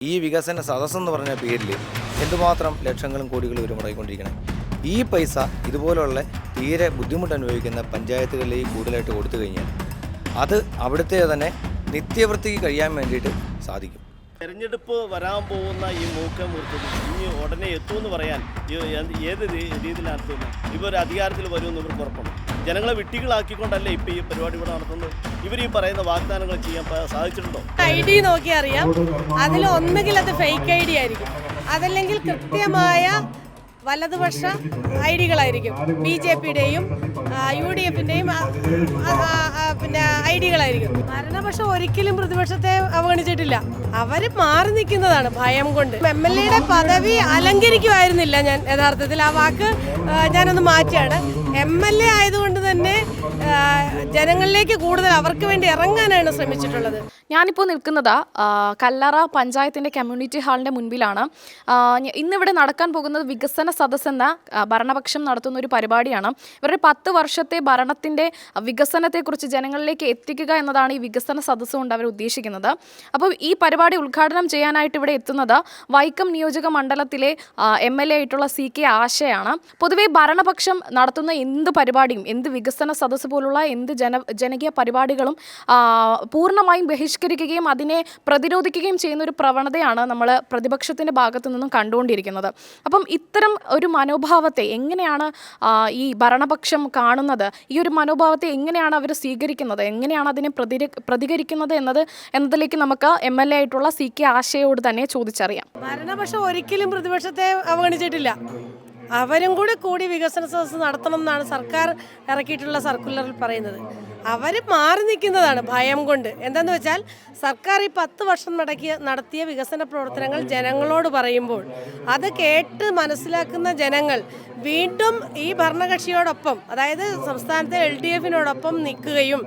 ഈ വികസന സദസ്സെന്ന് പറഞ്ഞ പേരിൽ എന്തുമാത്രം ലക്ഷങ്ങളും കോടികളും ഒരു മുടങ്ങിക്കൊണ്ടിരിക്കണം ഈ പൈസ ഇതുപോലുള്ള തീരെ ബുദ്ധിമുട്ട് അനുഭവിക്കുന്ന പഞ്ചായത്തുകളിലേക്ക് കൂടുതലായിട്ട് കൊടുത്തു കഴിഞ്ഞാൽ അത് അവിടുത്തെ തന്നെ നിത്യവൃത്തിക്ക് കഴിയാൻ വേണ്ടിയിട്ട് സാധിക്കും. തെരഞ്ഞെടുപ്പ് വരാൻ പോകുന്ന ഈ മൂക്കം മുറിച്ചത് ഇനി ഉടനെ എത്തുമെന്ന് പറയാൻ ഏത് രീതിയിലാണ് ഇവർ അധികാരത്തിൽ വരുമെന്ന് ഇവർക്ക് ഉറപ്പുണ്ട്. ജനങ്ങളെ വിട്ടികളാക്കിക്കൊണ്ടല്ലേ ഇപ്പൊ ഈ പരിപാടി ഇവിടെ നടത്തുന്നത്? ഇവർ ഈ പറയുന്ന വാഗ്ദാനങ്ങൾ ചെയ്യാൻ സാധിച്ചിട്ടുണ്ടോ? ഐ ഡി നോക്കി അറിയാം അതിൽ ഒന്നുകിൽ അത് ഫേക്ക് ഐ ഡി ആയിരിക്കും. അതല്ലെങ്കിൽ കൃത്യമായ വലതുപക്ഷ ഐ ഡികളായിരിക്കും ബി ജെ പിയുടെയും യു ഡി എഫിന്റെയും പിന്നെ ഐ ഡികളായിരിക്കും ഭരണപക്ഷം ഒരിക്കലും പ്രതിപക്ഷത്തെ അവഗണിച്ചിട്ടില്ല. അവർ മാറി നിൽക്കുന്നതാണ് ഭയം കൊണ്ട്. എം എൽ എയുടെ പദവി അലങ്കരിക്കുമായിരുന്നില്ല ഞാൻ യഥാർത്ഥത്തിൽ. ആ വാക്ക് ഞാനൊന്ന് മാറ്റിയാണ്. എം എൽ എ ആയതുകൊണ്ട് തന്നെ ജനങ്ങളിലേക്ക് കൂടുതൽ അവർക്ക് വേണ്ടി ഇറങ്ങാനാണ് ശ്രമിച്ചിട്ടുള്ളത്. ഞാനിപ്പോൾ നിൽക്കുന്നത് കല്ലറ പഞ്ചായത്തിന്റെ കമ്മ്യൂണിറ്റി ഹാളിന്റെ മുൻപിലാണ്. ഇന്നിവിടെ നടക്കാൻ പോകുന്നത് വികസന സദസ് എന്ന ഭരണപക്ഷം നടത്തുന്ന ഒരു പരിപാടിയാണ്. ഇവരുടെ പത്ത് വർഷത്തെ ഭരണത്തിന്റെ വികസനത്തെക്കുറിച്ച് ജനങ്ങളിലേക്ക് എത്തിക്കുക എന്നതാണ് ഈ വികസന സദസ് കൊണ്ട് അവർ ഉദ്ദേശിക്കുന്നത്. അപ്പോൾ ഈ പരിപാടി ഉദ്ഘാടനം ചെയ്യാനായിട്ട് ഇവിടെ എത്തുന്നത് വൈക്കം നിയോജക മണ്ഡലത്തിലെ എം എൽ എ ആയിട്ടുള്ള സി കെ ആശയാണ്. പൊതുവേ ഭരണപക്ഷം നടത്തുന്ന എന്ത് പരിപാടിയും എന്ത് വികസന സദസ് പോലുള്ള എന്ത് ജന ജനകീയ പരിപാടികളും പൂർണമായും പൂർണമായും ബഹിഷ്കരിക്കുകയും അതിനെ പ്രതിരോധിക്കുകയും ചെയ്യുന്ന ഒരു പ്രവണതയാണ് നമ്മൾ പ്രതിപക്ഷത്തിന്റെ ഭാഗത്തു നിന്നും കണ്ടുകൊണ്ടിരിക്കുന്നത്. അപ്പം ഇത്തരം ഒരു മനോഭാവത്തെ എങ്ങനെയാണ് ഈ ഭരണപക്ഷം കാണുന്നത്? ഈ ഒരു മനോഭാവത്തെ എങ്ങനെയാണ് അവർ സ്വീകരിക്കുന്നത്? എങ്ങനെയാണ് അതിനെ പ്രതിര പ്രതികരിക്കുന്നത് എന്നത് എന്നതിലേക്ക് നമുക്ക് എം എൽ എ ആയിട്ടുള്ള സി കെ ആശയോട് തന്നെ ചോദിച്ചറിയാം. ഭരണപക്ഷം ഒരിക്കലും പ്രതിപക്ഷത്തെ അവഗണിച്ചിട്ടില്ല. അവരും കൂടി കൂടി വികസന സദസ്സ് നടത്തണം എന്നാണ് സർക്കാർ ഇറക്കിയിട്ടുള്ള സർക്കുലറിൽ പറയുന്നത്. അവർ മാറി നിൽക്കുന്നതാണ് ഭയം കൊണ്ട്. എന്താന്ന് വെച്ചാൽ സർക്കാർ ഈ പത്ത് വർഷം നടക്കിയ നടത്തിയ വികസന പ്രവർത്തനങ്ങൾ ജനങ്ങളോട് പറയുമ്പോൾ അത് കേട്ട് മനസ്സിലാക്കുന്ന ജനങ്ങൾ വീണ്ടും ഈ ഭരണകക്ഷിയോടൊപ്പം അതായത് സംസ്ഥാനത്തെ എൽ ഡി എഫിനോടൊപ്പം നിൽക്കുകയും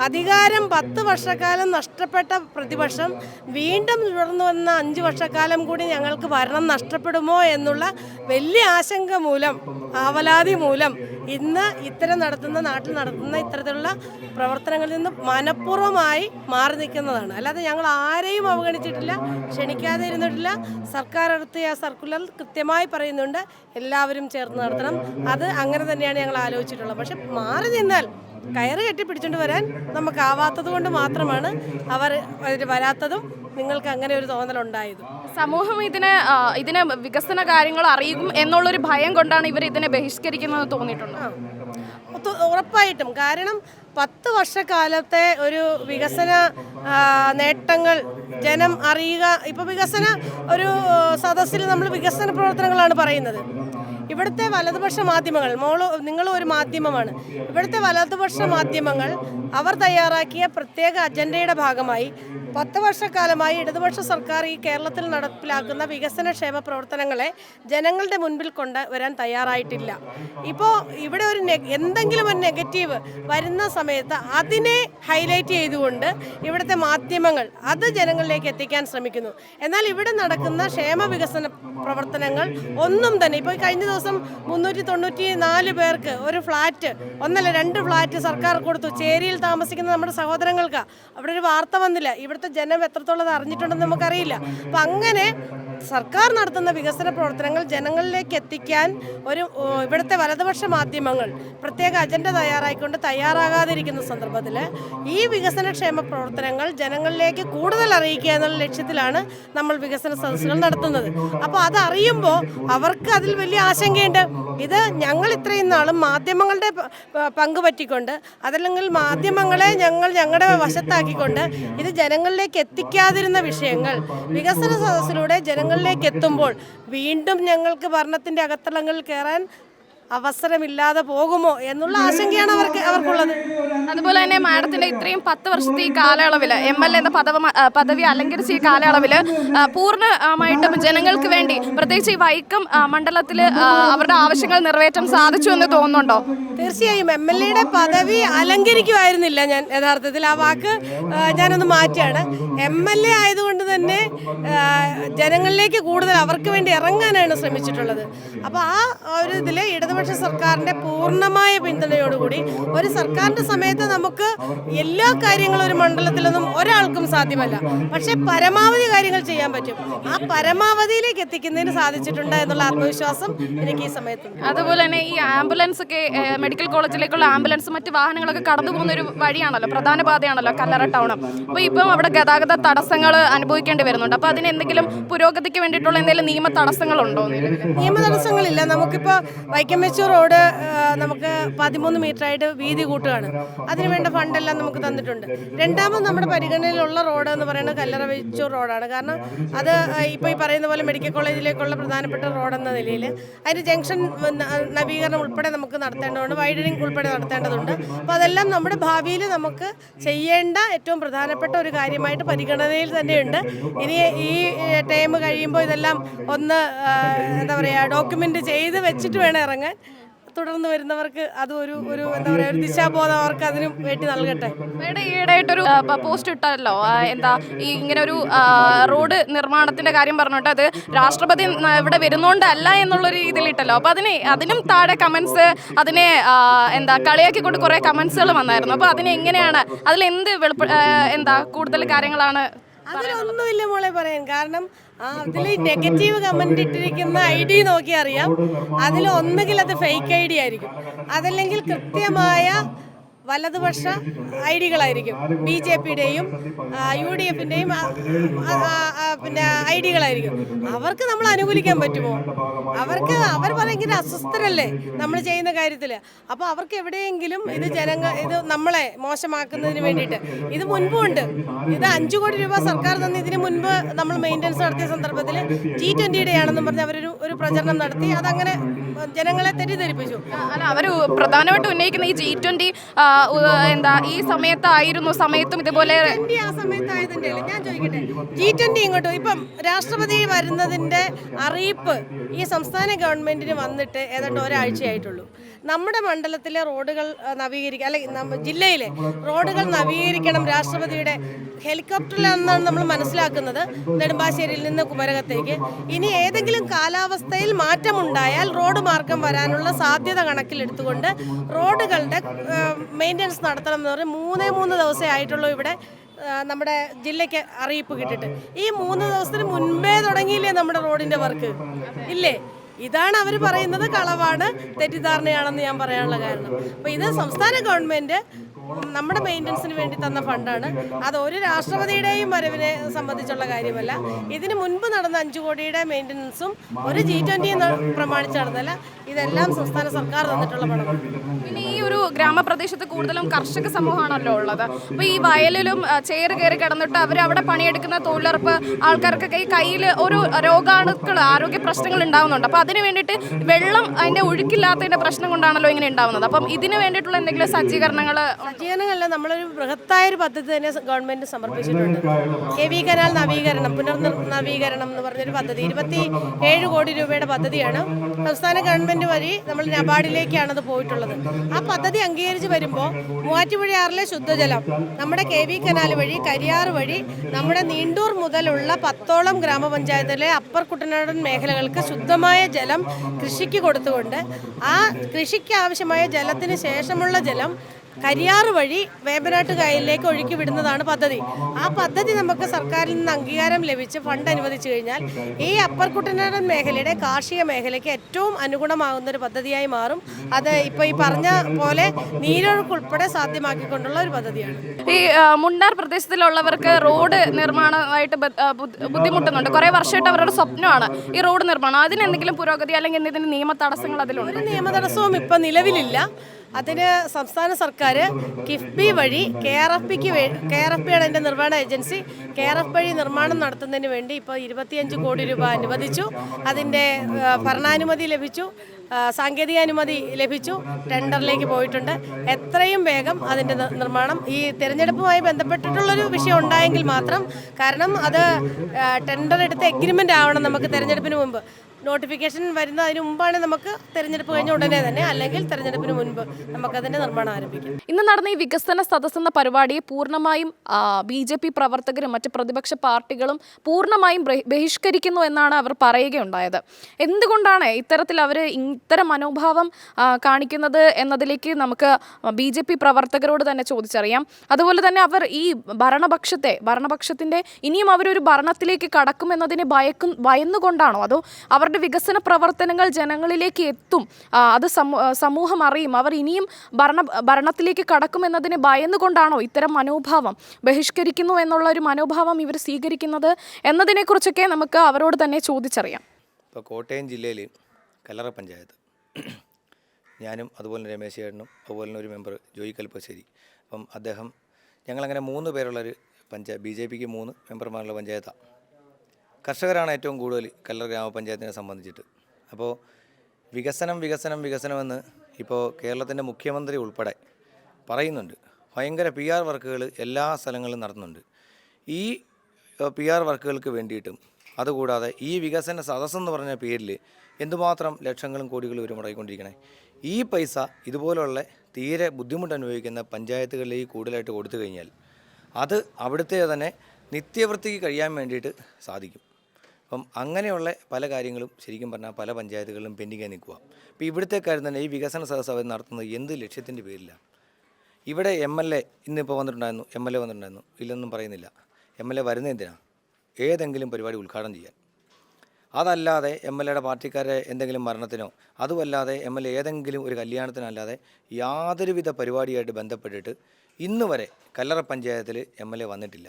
അധികാരം പത്ത് വർഷക്കാലം നഷ്ടപ്പെട്ട പ്രതിപക്ഷം വീണ്ടും തുടർന്നു വന്ന അഞ്ച് വർഷക്കാലം കൂടി ഞങ്ങൾക്ക് ഭരണം നഷ്ടപ്പെടുമോ എന്നുള്ള വലിയ ആശങ്ക മൂലം ആവലാതി മൂലം ഇന്ന് ഇത്തരം നടത്തുന്ന നാട്ടിൽ നടത്തുന്ന ഇത്തരത്തിലുള്ള പ്രവർത്തനങ്ങളിൽ നിന്ന് മനഃപൂർവമായി മാറി നിൽക്കുന്നതാണ്. അല്ലാതെ ഞങ്ങൾ ആരെയും അവഗണിച്ചിട്ടില്ല ക്ഷണിക്കാതെ ഇരുന്നിട്ടില്ല. സർക്കാർ എടുത്ത ആ സർക്കുലർ കൃത്യമായി പറയുന്നുണ്ട് എല്ലാവരും ചേർന്ന് നടത്തണം. അത് അങ്ങനെ തന്നെയാണ് ഞങ്ങൾ ആലോചിച്ചിട്ടുള്ളത്. പക്ഷെ മാറി നിന്നാൽ കയറ് കെട്ടി പിടിച്ചുകൊണ്ട് വരാൻ നമുക്കാവാത്തത് കൊണ്ട് മാത്രമാണ് അവർ വരാത്തതും നിങ്ങൾക്ക് അങ്ങനെ ഒരു തോന്നലുണ്ടായത് സമൂഹം ഇതിനെ ഇതിനെ വികസന കാര്യങ്ങൾ അറിയും എന്നുള്ളൊരു ഭയം കൊണ്ടാണ് ഇവർ ഇതിനെ ബഹിഷ്കരിക്കുന്നത് തോന്നിയിട്ടുണ്ട്? ഉറപ്പായിട്ടും. കാരണം പത്ത് വർഷക്കാലത്തെ ഒരു വികസന നേട്ടങ്ങൾ ജനം അറിയുക ഇപ്പൊ വികസന ഒരു സദസ്സിൽ നമ്മൾ വികസന പ്രവർത്തനങ്ങളാണ് പറയുന്നത്. ഇവിടുത്തെ വലതുപക്ഷ മാധ്യമങ്ങൾ മോൾ നിങ്ങളും ഒരു മാധ്യമമാണ്. ഇവിടുത്തെ വലതുപക്ഷ മാധ്യമങ്ങൾ അവർ തയ്യാറാക്കിയ പ്രത്യേക അജണ്ടയുടെ ഭാഗമായി പത്ത് വർഷക്കാലമായി ഇടതുപക്ഷ സർക്കാർ ഈ കേരളത്തിൽ നടപ്പിലാക്കുന്ന വികസനക്ഷേമ പ്രവർത്തനങ്ങളെ ജനങ്ങളുടെ മുൻപിൽ കൊണ്ട് വരാൻ തയ്യാറായിട്ടില്ല. ഇപ്പോൾ ഇവിടെ ഒരു എന്തെങ്കിലും ഒരു നെഗറ്റീവ് വരുന്ന സമയത്ത് അതിനെ ഹൈലൈറ്റ് ചെയ്തുകൊണ്ട് ഇവിടുത്തെ മാധ്യമങ്ങൾ അത് ജനങ്ങളിലേക്ക് എത്തിക്കാൻ ശ്രമിക്കുന്നു. എന്നാൽ ഇവിടെ നടക്കുന്ന ക്ഷേമ വികസന പ്രവർത്തനങ്ങൾ ഒന്നും തന്നെ ഇപ്പോൾ കഴിഞ്ഞ ദിവസം മുന്നൂറ്റി തൊണ്ണൂറ്റി നാല് പേർക്ക് ഒരു ഫ്ലാറ്റ് ഒന്നല്ല രണ്ട് ഫ്ലാറ്റ് സർക്കാർ കൊടുത്തു. ചേരിയിൽ താമസിക്കുന്ന നമ്മുടെ സഹോദരങ്ങൾക്ക് അവിടെ ഒരു വാർത്ത വന്നില്ല. ഇവിടുത്തെ ജനം എത്രത്തോളം അറിഞ്ഞിട്ടുണ്ടെന്ന് നമുക്കറിയില്ല. അപ്പം അങ്ങനെ സർക്കാർ നടത്തുന്ന വികസന പ്രവർത്തനങ്ങൾ ജനങ്ങളിലേക്ക് എത്തിക്കാൻ ഒരു ഇവിടുത്തെ വലതുപക്ഷ മാധ്യമങ്ങൾ പ്രത്യേക അജണ്ട തയ്യാറായിക്കൊണ്ട് തയ്യാറാകാതിരിക്കുന്ന സന്ദർഭത്തിൽ ഈ വികസനക്ഷേമ പ്രവർത്തനങ്ങൾ ജനങ്ങളിലേക്ക് കൂടുതൽ അറിയിക്കുക എന്നുള്ള ലക്ഷ്യത്തിലാണ് നമ്മൾ വികസന സദസ്സുകൾ നടത്തുന്നത്. അപ്പോൾ അത് അറിയുമ്പോൾ അവർക്ക് അതിൽ വലിയ ആശങ്കയുണ്ട്. ഇത് ഞങ്ങൾ ഇത്രയും നാളും മാധ്യമങ്ങളുടെ പങ്ക് പറ്റിക്കൊണ്ട് അതല്ലെങ്കിൽ മാധ്യമങ്ങളെ ഞങ്ങൾ ഞങ്ങളുടെ വശത്താക്കിക്കൊണ്ട് ഇത് ജനങ്ങളിലേക്ക് എത്തിക്കാതിരുന്ന വിഷയങ്ങൾ വികസന സദസ്സിലൂടെ ജനങ്ങളിലേക്ക് എത്തുമ്പോൾ വീണ്ടും ഞങ്ങൾക്ക് ഭരണത്തിന്റെ അകത്തളങ്ങളിൽ കയറാൻ അവസരമില്ലാതെ പോകുമോ എന്നുള്ള ആശങ്കയാണ് അവർക്ക് അവർക്കുള്ളത്. തന്നെ മാഡത്തിന്റെ ഇത്രയും പത്ത് വർഷത്തെ ഈ കാലയളവിൽ എം എൽ എ എന്ന പദവ പദവി അലങ്കരിച്ച ഈ കാലയളവിൽ പൂർണമായിട്ടും ജനങ്ങൾക്ക് വേണ്ടി പ്രത്യേകിച്ച് ഈ വൈക്കം മണ്ഡലത്തിൽ അവരുടെ ആവശ്യങ്ങൾ നിറവേറ്റാൻ സാധിച്ചു എന്ന് തോന്നുന്നുണ്ടോ? തീർച്ചയായും എം എൽ എയുടെ പദവി അലങ്കരിക്കുമായിരുന്നില്ല ഞാൻ യഥാർത്ഥത്തിൽ. ആ വാക്ക് ഞാനൊന്ന് മാറ്റിയാണ്. എം എൽ എ ആയതുകൊണ്ട് തന്നെ ജനങ്ങളിലേക്ക് കൂടുതൽ അവർക്ക് വേണ്ടി ഇറങ്ങാനാണ് ശ്രമിച്ചിട്ടുള്ളത്. അപ്പോൾ ആ ഒരു ഇതിൽ ഇടതുപക്ഷ സർക്കാരിന്റെ പൂർണമായ പിന്തുണയോടുകൂടി ഒരു സർക്കാരിന്റെ സമയത്ത് നമുക്ക് എല്ലാ കാര്യങ്ങളും ഒരു മണ്ഡലത്തിലൊന്നും ഒരാൾക്കും സാധ്യമല്ല. പക്ഷെ പരമാവധി കാര്യങ്ങൾ ചെയ്യാൻ പറ്റും. ആ പരമാവധിയിലേക്ക് എത്തിക്കുന്നതിന് സാധിച്ചിട്ടുണ്ട് എന്നുള്ള ആത്മവിശ്വാസം എനിക്ക് ഈ സമയത്ത് അതുപോലെ തന്നെ ഈ ആംബുലൻസ് ഒക്കെ മെഡിക്കൽ കോളേജിലേക്കുള്ള ആംബുലൻസ് മറ്റ് വാഹനങ്ങളൊക്കെ കടന്നു പോകുന്ന ഒരു വഴിയാണല്ലോ പ്രധാന പാതയാണല്ലോ കല്ലറ ടൗൺ അപ്പോൾ ഇപ്പം അവിടെ ഗതാഗത തടസ്സങ്ങൾ അനുഭവിക്കേണ്ടി വരുന്നുണ്ട്. അപ്പോൾ അതിന് എന്തെങ്കിലും പുരോഗതിക്ക് വേണ്ടിയിട്ടുള്ള എന്തെങ്കിലും നിയമ തടസ്സങ്ങളുണ്ടോ? നിയമ തടസ്സങ്ങളില്ല. നമുക്കിപ്പോൾ വൈക്കം വെച്ചൂർ റോഡ് നമുക്ക് പതിമൂന്ന് മീറ്റർ ആയിട്ട് വീതി കൂട്ടുകയാണ്. അതിനുവേണ്ട ഫണ്ടെല്ലാം നമുക്ക് തന്നിട്ടുണ്ട്. രണ്ടാമത് നമ്മുടെ പരിഗണനയിലുള്ള റോഡ് എന്ന് പറയുന്നത് കല്ലറ വെച്ചൂർ റോഡാണ്. കാരണം അത് ഇപ്പോൾ ഈ പറയുന്ന പോലെ മെഡിക്കൽ കോളേജിലേക്കുള്ള പ്രധാനപ്പെട്ട റോഡ് എന്ന നിലയിൽ അതിന് ജംഗ്ഷൻ നവീകരണം ഉൾപ്പെടെ നമുക്ക് നടത്തേണ്ടതുണ്ട് വൈഡനിങ് ഉൾപ്പെടെ നടത്തേണ്ടതുണ്ട്. അപ്പോൾ അതെല്ലാം നമ്മുടെ ഭാവിയിൽ നമുക്ക് ചെയ്യേണ്ട ഏറ്റവും പ്രധാനപ്പെട്ട ഒരു കാര്യമായിട്ട് പരിഗണനയിൽ തന്നെയുണ്ട്. ഇനി ഈ ടൈം കഴിയുമ്പോൾ ഇതെല്ലാം ഒന്ന് എന്താ പറയുക ഡോക്യുമെന്റ് ചെയ്ത് വെച്ചിട്ട് വേണം ഇറങ്ങാൻ. തുടർന്ന് വരുന്നവർക്ക് അത് ഒരു ഒരു എന്താ പറയുക ഒരു ദിശാബോധം അവർക്ക് അതിനും വേണ്ടി നൽകട്ടെ. മേഡം ഈയിടെയായിട്ടൊരു പോസ്റ്റ് ഇട്ടല്ലോ എന്താ ഈ ഇങ്ങനെ ഒരു റോഡ് നിർമ്മാണത്തിന്റെ കാര്യം പറഞ്ഞിട്ട്. അത് രാഷ്ട്രപതി ഇവിടെ വരുന്നോണ്ടല്ല എന്നുള്ള രീതിയിൽ ഇട്ടല്ലോ. അപ്പൊ അതിന് അതിനും താഴെ കമന്റ്സ് അതിനെ എന്താ കളിയാക്കി കൊണ്ട് കുറെ കമന്റ്സുകൾ വന്നായിരുന്നു. അപ്പൊ അതിനെങ്ങനെയാണ് അതിൽ എന്ത് വെളുപ്പ എന്താ കൂടുതൽ കാര്യങ്ങളാണ് അതിലൊന്നുമില്ല മോളെ പറയാൻ. കാരണം അതിൽ നെഗറ്റീവ് കമന്റ് ഇട്ടിരിക്കുന്ന ഐ ഡി നോക്കി അറിയാം അതിൽ ഒന്നുകിൽ അത് ഫേക്ക് ഐ ഡി ആയിരിക്കും. അതല്ലെങ്കിൽ കൃത്യമായ വലതുപക്ഷ ഐ ഡികളായിരിക്കും. ബി ജെ പിയുടെയും യു ഡി എഫിന്റെയും പിന്നെ ഐ ഡികളായിരിക്കും. അവർക്ക് നമ്മൾ അനുകൂലിക്കാൻ പറ്റുമോ? അവർക്ക് അവർ ഭയങ്കര അസ്വസ്ഥരല്ലേ നമ്മൾ ചെയ്യുന്ന കാര്യത്തിൽ. അപ്പോൾ അവർക്ക് എവിടെയെങ്കിലും ഇത് ജനങ്ങൾ ഇത് നമ്മളെ മോശമാക്കുന്നതിന് വേണ്ടിയിട്ട് ഇത് മുൻപും ഉണ്ട് ഇത് അഞ്ചു കോടി രൂപ സർക്കാർ തന്നെ ഇതിന് മുൻപ് നമ്മൾ മെയിന്റനൻസ് നടത്തിയ സന്ദർഭത്തിൽ ജി ട്വന്റിയുടെ ആണെന്നും പറഞ്ഞ് അവരൊരു ഒരു പ്രചരണം നടത്തി. അതങ്ങനെ ജനങ്ങളെ തെറ്റിദ്ധരിപ്പിച്ചു. അല്ല അവർ പ്രധാനമായിട്ട് ഉന്നയിക്കുന്ന ഈ ജി ട്വന്റി എന്താ ഈ സമയത്തായിരുന്നു സമയത്തും ഇതുപോലെ ജി ഇങ്ങോട്ട് ഇപ്പം രാഷ്ട്രപതി വരുന്നതിന്റെ അറിയിപ്പ് ഈ സംസ്ഥാന ഗവൺമെന്റിന് വന്നിട്ട് ഏതാണ്ട് ഒരാഴ്ചയായിട്ടുള്ളൂ. നമ്മുടെ മണ്ഡലത്തിലെ റോഡുകൾ നവീകരിക്കുക അല്ലെങ്കിൽ ജില്ലയിലെ റോഡുകൾ നവീകരിക്കണം രാഷ്ട്രപതിയുടെ ഹെലികോപ്റ്ററിലാണെന്നാണ് നമ്മൾ മനസ്സിലാക്കുന്നത് നെടുമ്പാശ്ശേരിയിൽ നിന്ന് കുമരകത്തേക്ക്. ഇനി ഏതെങ്കിലും കാലാവസ്ഥയിൽ മാറ്റമുണ്ടായാൽ റോഡ് മാർഗം വരാനുള്ള സാധ്യത കണക്കിലെടുത്തുകൊണ്ട് റോഡുകളുടെ മെയിന്റനൻസ് നടത്തണം എന്ന് പറഞ്ഞ് മൂന്നേ മൂന്ന് ദിവസമേ ആയിട്ടുള്ളൂ ഇവിടെ നമ്മുടെ ജില്ലയ്ക്ക് അറിയിപ്പ് കിട്ടിയിട്ട്. ഈ മൂന്ന് ദിവസത്തിന് മുൻപേ തുടങ്ങിയില്ലേ നമ്മുടെ റോഡിന്റെ വർക്ക്? ഇല്ലേ? ഇതാണ് അവർ പറയുന്നത് കളവാണ് തെറ്റിദ്ധാരണയാണെന്ന് ഞാൻ പറയാനുള്ള കാരണം. അപ്പോൾ ഇത് സംസ്ഥാന ഗവൺമെന്റ് നമ്മുടെ മെയിന്റനൻസിന് വേണ്ടി തന്ന ഫണ്ടാണ്. അത് ഒരു രാഷ്ട്രപതിയുടെയും വരവിനെ സംബന്ധിച്ചുള്ള കാര്യമല്ല. ഇതിന് മുൻപ് നടന്ന അഞ്ചു കോടിയുടെ മെയിന്റനൻസും ഒരു ജി ട്വന്റി പ്രമാണിച്ച് നടന്നല്ല. ഇതെല്ലാം സംസ്ഥാന സർക്കാർ തന്നിട്ടുള്ള പണമാണ് പിന്നെ ഈ ഒരു ഗ്രാമപ്രദേശത്ത് കൂടുതലും കർഷക സമൂഹമാണല്ലോ ഉള്ളത്. അപ്പൊ ഈ വയലിലും ചേറ് കയറി കിടന്നിട്ട് അവിടെ പണിയെടുക്കുന്ന തൊഴിലുറപ്പ് ആൾക്കാർക്കൊക്കെ ഈ കയ്യിൽ ഒരു രോഗാണുക്കൾ ആരോഗ്യ പ്രശ്നങ്ങൾ ഉണ്ടാവുന്നുണ്ട്. അപ്പൊ അതിന് വേണ്ടിയിട്ട് വെള്ളം അതിന്റെ ഒഴുക്കില്ലാത്തതിന്റെ പ്രശ്നം കൊണ്ടാണല്ലോ ഇങ്ങനെ ഉണ്ടാവുന്നത്. അപ്പം ഇതിന് വേണ്ടിയിട്ടുള്ള എന്തെങ്കിലും സജ്ജീകരണങ്ങൾ സജ്ജീകരണമല്ല നമ്മളൊരു ബൃഹത്തായൊരു പദ്ധതി തന്നെ ഗവൺമെന്റ് സമർപ്പിച്ചിട്ടുണ്ട്. കെ വി കനാൽ നവീകരണം പുനർ നവീകരണം എന്ന് പറഞ്ഞൊരു പദ്ധതി ഇരുപത്തി ഏഴ് കോടി രൂപയുടെ പദ്ധതിയാണ്. സംസ്ഥാന ഗവൺമെന്റ് വഴി നമ്മൾ നബാർഡിലേക്കാണ് അത് പോയിട്ടുള്ളത്. ആ പദ്ധതി അംഗീകരിച്ച് വരുമ്പോൾ മൂവാറ്റുപുഴയാറിലെ ശുദ്ധജലം നമ്മുടെ കെ വി കനാൽ വഴി കരിയാർ വഴി നമ്മുടെ നീണ്ടൂർ മുതലുള്ള പത്തോളം ഗ്രാമപഞ്ചായത്തിലെ അപ്പർ കുട്ടനാടൻ മേഖലകൾക്ക് ശുദ്ധമായ ജലം കൃഷിക്ക് കൊടുത്തുകൊണ്ട് ആ കൃഷിക്ക് ആവശ്യമായ ജലത്തിന് ശേഷമുള്ള ജലം കരിയാറ് വഴി വേമ്പനാട്ട് കായലിലേക്ക് ഒഴുക്കി വിടുന്നതാണ് പദ്ധതി. ആ പദ്ധതി നമുക്ക് സർക്കാരിൽ നിന്ന് അംഗീകാരം ലഭിച്ച് ഫണ്ട് അനുവദിച്ചു കഴിഞ്ഞാൽ ഈ അപ്പർ കുട്ടനാടൻ മേഖലയുടെ കാർഷിക മേഖലയ്ക്ക് ഏറ്റവും അനുഗുണമാകുന്ന ഒരു പദ്ധതിയായി മാറും. അത് ഇപ്പോൾ ഈ പറഞ്ഞ പോലെ നീരൊഴുക്ക് ഉൾപ്പെടെ സാധ്യമാക്കിക്കൊണ്ടുള്ള ഒരു പദ്ധതിയാണ്. ഈ മുണ്ടാർ പ്രദേശത്തിലുള്ളവർക്ക് റോഡ് നിർമ്മാണമായിട്ട് ബുദ്ധിമുട്ടുന്നുണ്ട്. കുറെ വർഷമായിട്ട് അവരുടെ സ്വപ്നമാണ് ഈ റോഡ് നിർമ്മാണം. അതിന് എന്തെങ്കിലും പുരോഗതി അല്ലെങ്കിൽ എന്തെങ്കിലും നിയമ തടസ്സങ്ങൾ അതിലുണ്ട്? ഒരു നിയമ തടസ്സവും ഇപ്പം നിലവിലില്ല. അതിന് സംസ്ഥാന സർക്കാർ കിഫ്ബി വഴി കെ ആർ എഫ് പിക്ക് കെ ആർ എഫ് പിയാണ് എന്റെ നിർമ്മാണ ഏജൻസി. കെ ആർ എഫ് വഴി നിർമ്മാണം നടത്തുന്നതിന് വേണ്ടി ഇപ്പോൾ ഇരുപത്തിയഞ്ച് കോടി രൂപ അനുവദിച്ചു. അതിന്റെ ഭരണാനുമതി ലഭിച്ചു. സാങ്കേതിക അനുമതി ലഭിച്ചു. ടെൻഡറിലേക്ക് പോയിട്ടുണ്ട്. എത്രയും വേഗം അതിന്റെ നിർമ്മാണം. ഈ തിരഞ്ഞെടുപ്പുമായി ബന്ധപ്പെട്ടിട്ടുള്ളൊരു വിഷയം ഉണ്ടായെങ്കിൽ മാത്രം കാരണം അത് ടെൻഡർ എടുത്ത് എഗ്രിമെന്റ് ആവണം നമുക്ക് തിരഞ്ഞെടുപ്പിന് മുമ്പ്. നോട്ടിഫിക്കേഷൻ വരുന്നതിന് മുമ്പാണ് നമുക്ക് തെരഞ്ഞെടുപ്പ് കഴിഞ്ഞ ഉടനെ തന്നെ അല്ലെങ്കിൽ തെരഞ്ഞെടുപ്പിന് മുൻപ് നമുക്കതിന്റെ നിർമ്മാണം ആരംഭിക്കാം. ഇന്ന് നടന്ന ഈ വികസന സദസ് എന്ന പരിപാടിയെ പൂർണമായും ബി ജെ പി പ്രവർത്തകരും മറ്റ് പ്രതിപക്ഷ പാർട്ടികളും പൂർണമായും ബഹിഷ്കരിക്കുന്നു എന്നാണ് അവർ പറയുകയുണ്ടായത്. എന്തുകൊണ്ടാണ് ഇത്തരത്തിൽ അവർ ഇത്തരം മനോഭാവം കാണിക്കുന്നത് എന്നതിലേക്ക് നമുക്ക് ബി ജെ പി പ്രവർത്തകരോട് തന്നെ ചോദിച്ചറിയാം. അതുപോലെ തന്നെ അവർ ഈ ഭരണപക്ഷത്തെ ഭരണപക്ഷത്തിന്റെ ഇനിയും അവരൊരു ഭരണത്തിലേക്ക് കടക്കുമെന്നതിനെ ഭയക്കും ഭയന്നുകൊണ്ടാണോ? അതോ അവരുടെ വികസന പ്രവർത്തനങ്ങൾ ജനങ്ങളിലേക്ക് എത്തും. അത് സമൂഹം അറിയും. അവർ ഇനിയും ഭരണ ഭരണത്തിലേക്ക് കടക്കുമെന്നതിനെ ഭയന്നുകൊണ്ടാണോ ഇത്തരം മനോഭാവം? ബഹിഷ്കരിക്കുന്നു എന്നുള്ള ഒരു മനോഭാവം ഇവർ സ്വീകരിക്കുന്നത് എന്നതിനെക്കുറിച്ചൊക്കെ നമുക്ക് അവരോട് തന്നെ ചോദിച്ചറിയാം. ഇപ്പോൾ കോട്ടയം ജില്ലയിൽ കല്ലറ പഞ്ചായത്ത്. ഞാനും അതുപോലെ രമേശ് ചേട്ടനും അതുപോലെ തന്നെ ഒരു മെമ്പർ ജോയി കൽപ്പശ്ശേരി. അപ്പം അദ്ദേഹം ഞങ്ങളങ്ങനെ മൂന്ന് പേരുള്ളൊരു പഞ്ചായത്ത് ബി ജെ പിക്ക് മൂന്ന് മെമ്പർമാരുള്ള പഞ്ചായത്താണ് കർഷകരാണ് ഏറ്റവും കൂടുതൽ കല്ലർ ഗ്രാമപഞ്ചായത്തിനെ സംബന്ധിച്ചിട്ട്. അപ്പോൾ വികസനം വികസനം വികസനമെന്ന് ഇപ്പോൾ കേരളത്തിന്റെ മുഖ്യമന്ത്രി ഉൾപ്പെടെ പറയുന്നുണ്ട്. ഭയങ്കര പി ആർ വർക്കുകൾ എല്ലാ സ്ഥലങ്ങളിലും നടത്തുന്നുണ്ട്. ഈ പി ആർ വർക്കുകൾക്ക് വേണ്ടിയിട്ടും അതുകൂടാതെ ഈ വികസന സദസ്സെന്ന് പറഞ്ഞ പേരിൽ എന്തുമാത്രം ലക്ഷങ്ങളും കോടികളും ഒരു മുടക്കിക്കൊണ്ടിരിക്കണേ ഈ പൈസ ഇതുപോലുള്ള തീരെ ബുദ്ധിമുട്ട് അനുഭവിക്കുന്ന പഞ്ചായത്തുകളിലേക്ക് കൂടുതലായിട്ട് കൊടുത്തു കഴിഞ്ഞാൽ അത് അവിടുത്തെ തന്നെ നിത്യവൃത്തിക്ക് കഴിയാൻ വേണ്ടിയിട്ട് സാധിക്കും. അപ്പം അങ്ങനെയുള്ള പല കാര്യങ്ങളും ശരിക്കും പറഞ്ഞാൽ പല പഞ്ചായത്തുകളിലും പെൻഡിങ്ങായി നിൽക്കുക. ഇപ്പോൾ ഇവിടുത്തെ കാര്യം തന്നെ ഈ വികസന സദസ്സ് അവർ നടത്തുന്നത് എന്ത് ലക്ഷ്യത്തിന്റെ പേരിലാണ് ഇവിടെ എം എൽ എ ഇന്നിപ്പോൾ വന്നിട്ടുണ്ടായിരുന്നു എം എൽ എ വന്നിട്ടുണ്ടായിരുന്നു ഇല്ലെന്നും പറയുന്നില്ല. എം എൽ എ വരുന്നത് എന്തിനാണ് ഏതെങ്കിലും പരിപാടി ഉദ്ഘാടനം ചെയ്യാൻ. അതല്ലാതെ എം എൽ എയുടെ പാർട്ടിക്കാരെ എന്തെങ്കിലും മരണത്തിനോ അതുമല്ലാതെ എം എൽ എ ഏതെങ്കിലും ഒരു കല്യാണത്തിനല്ലാതെ യാതൊരുവിധ പരിപാടിയായിട്ട് ബന്ധപ്പെട്ടിട്ട് ഇന്നുവരെ കല്ലറ പഞ്ചായത്തിൽ എം എൽ എ വന്നിട്ടില്ല.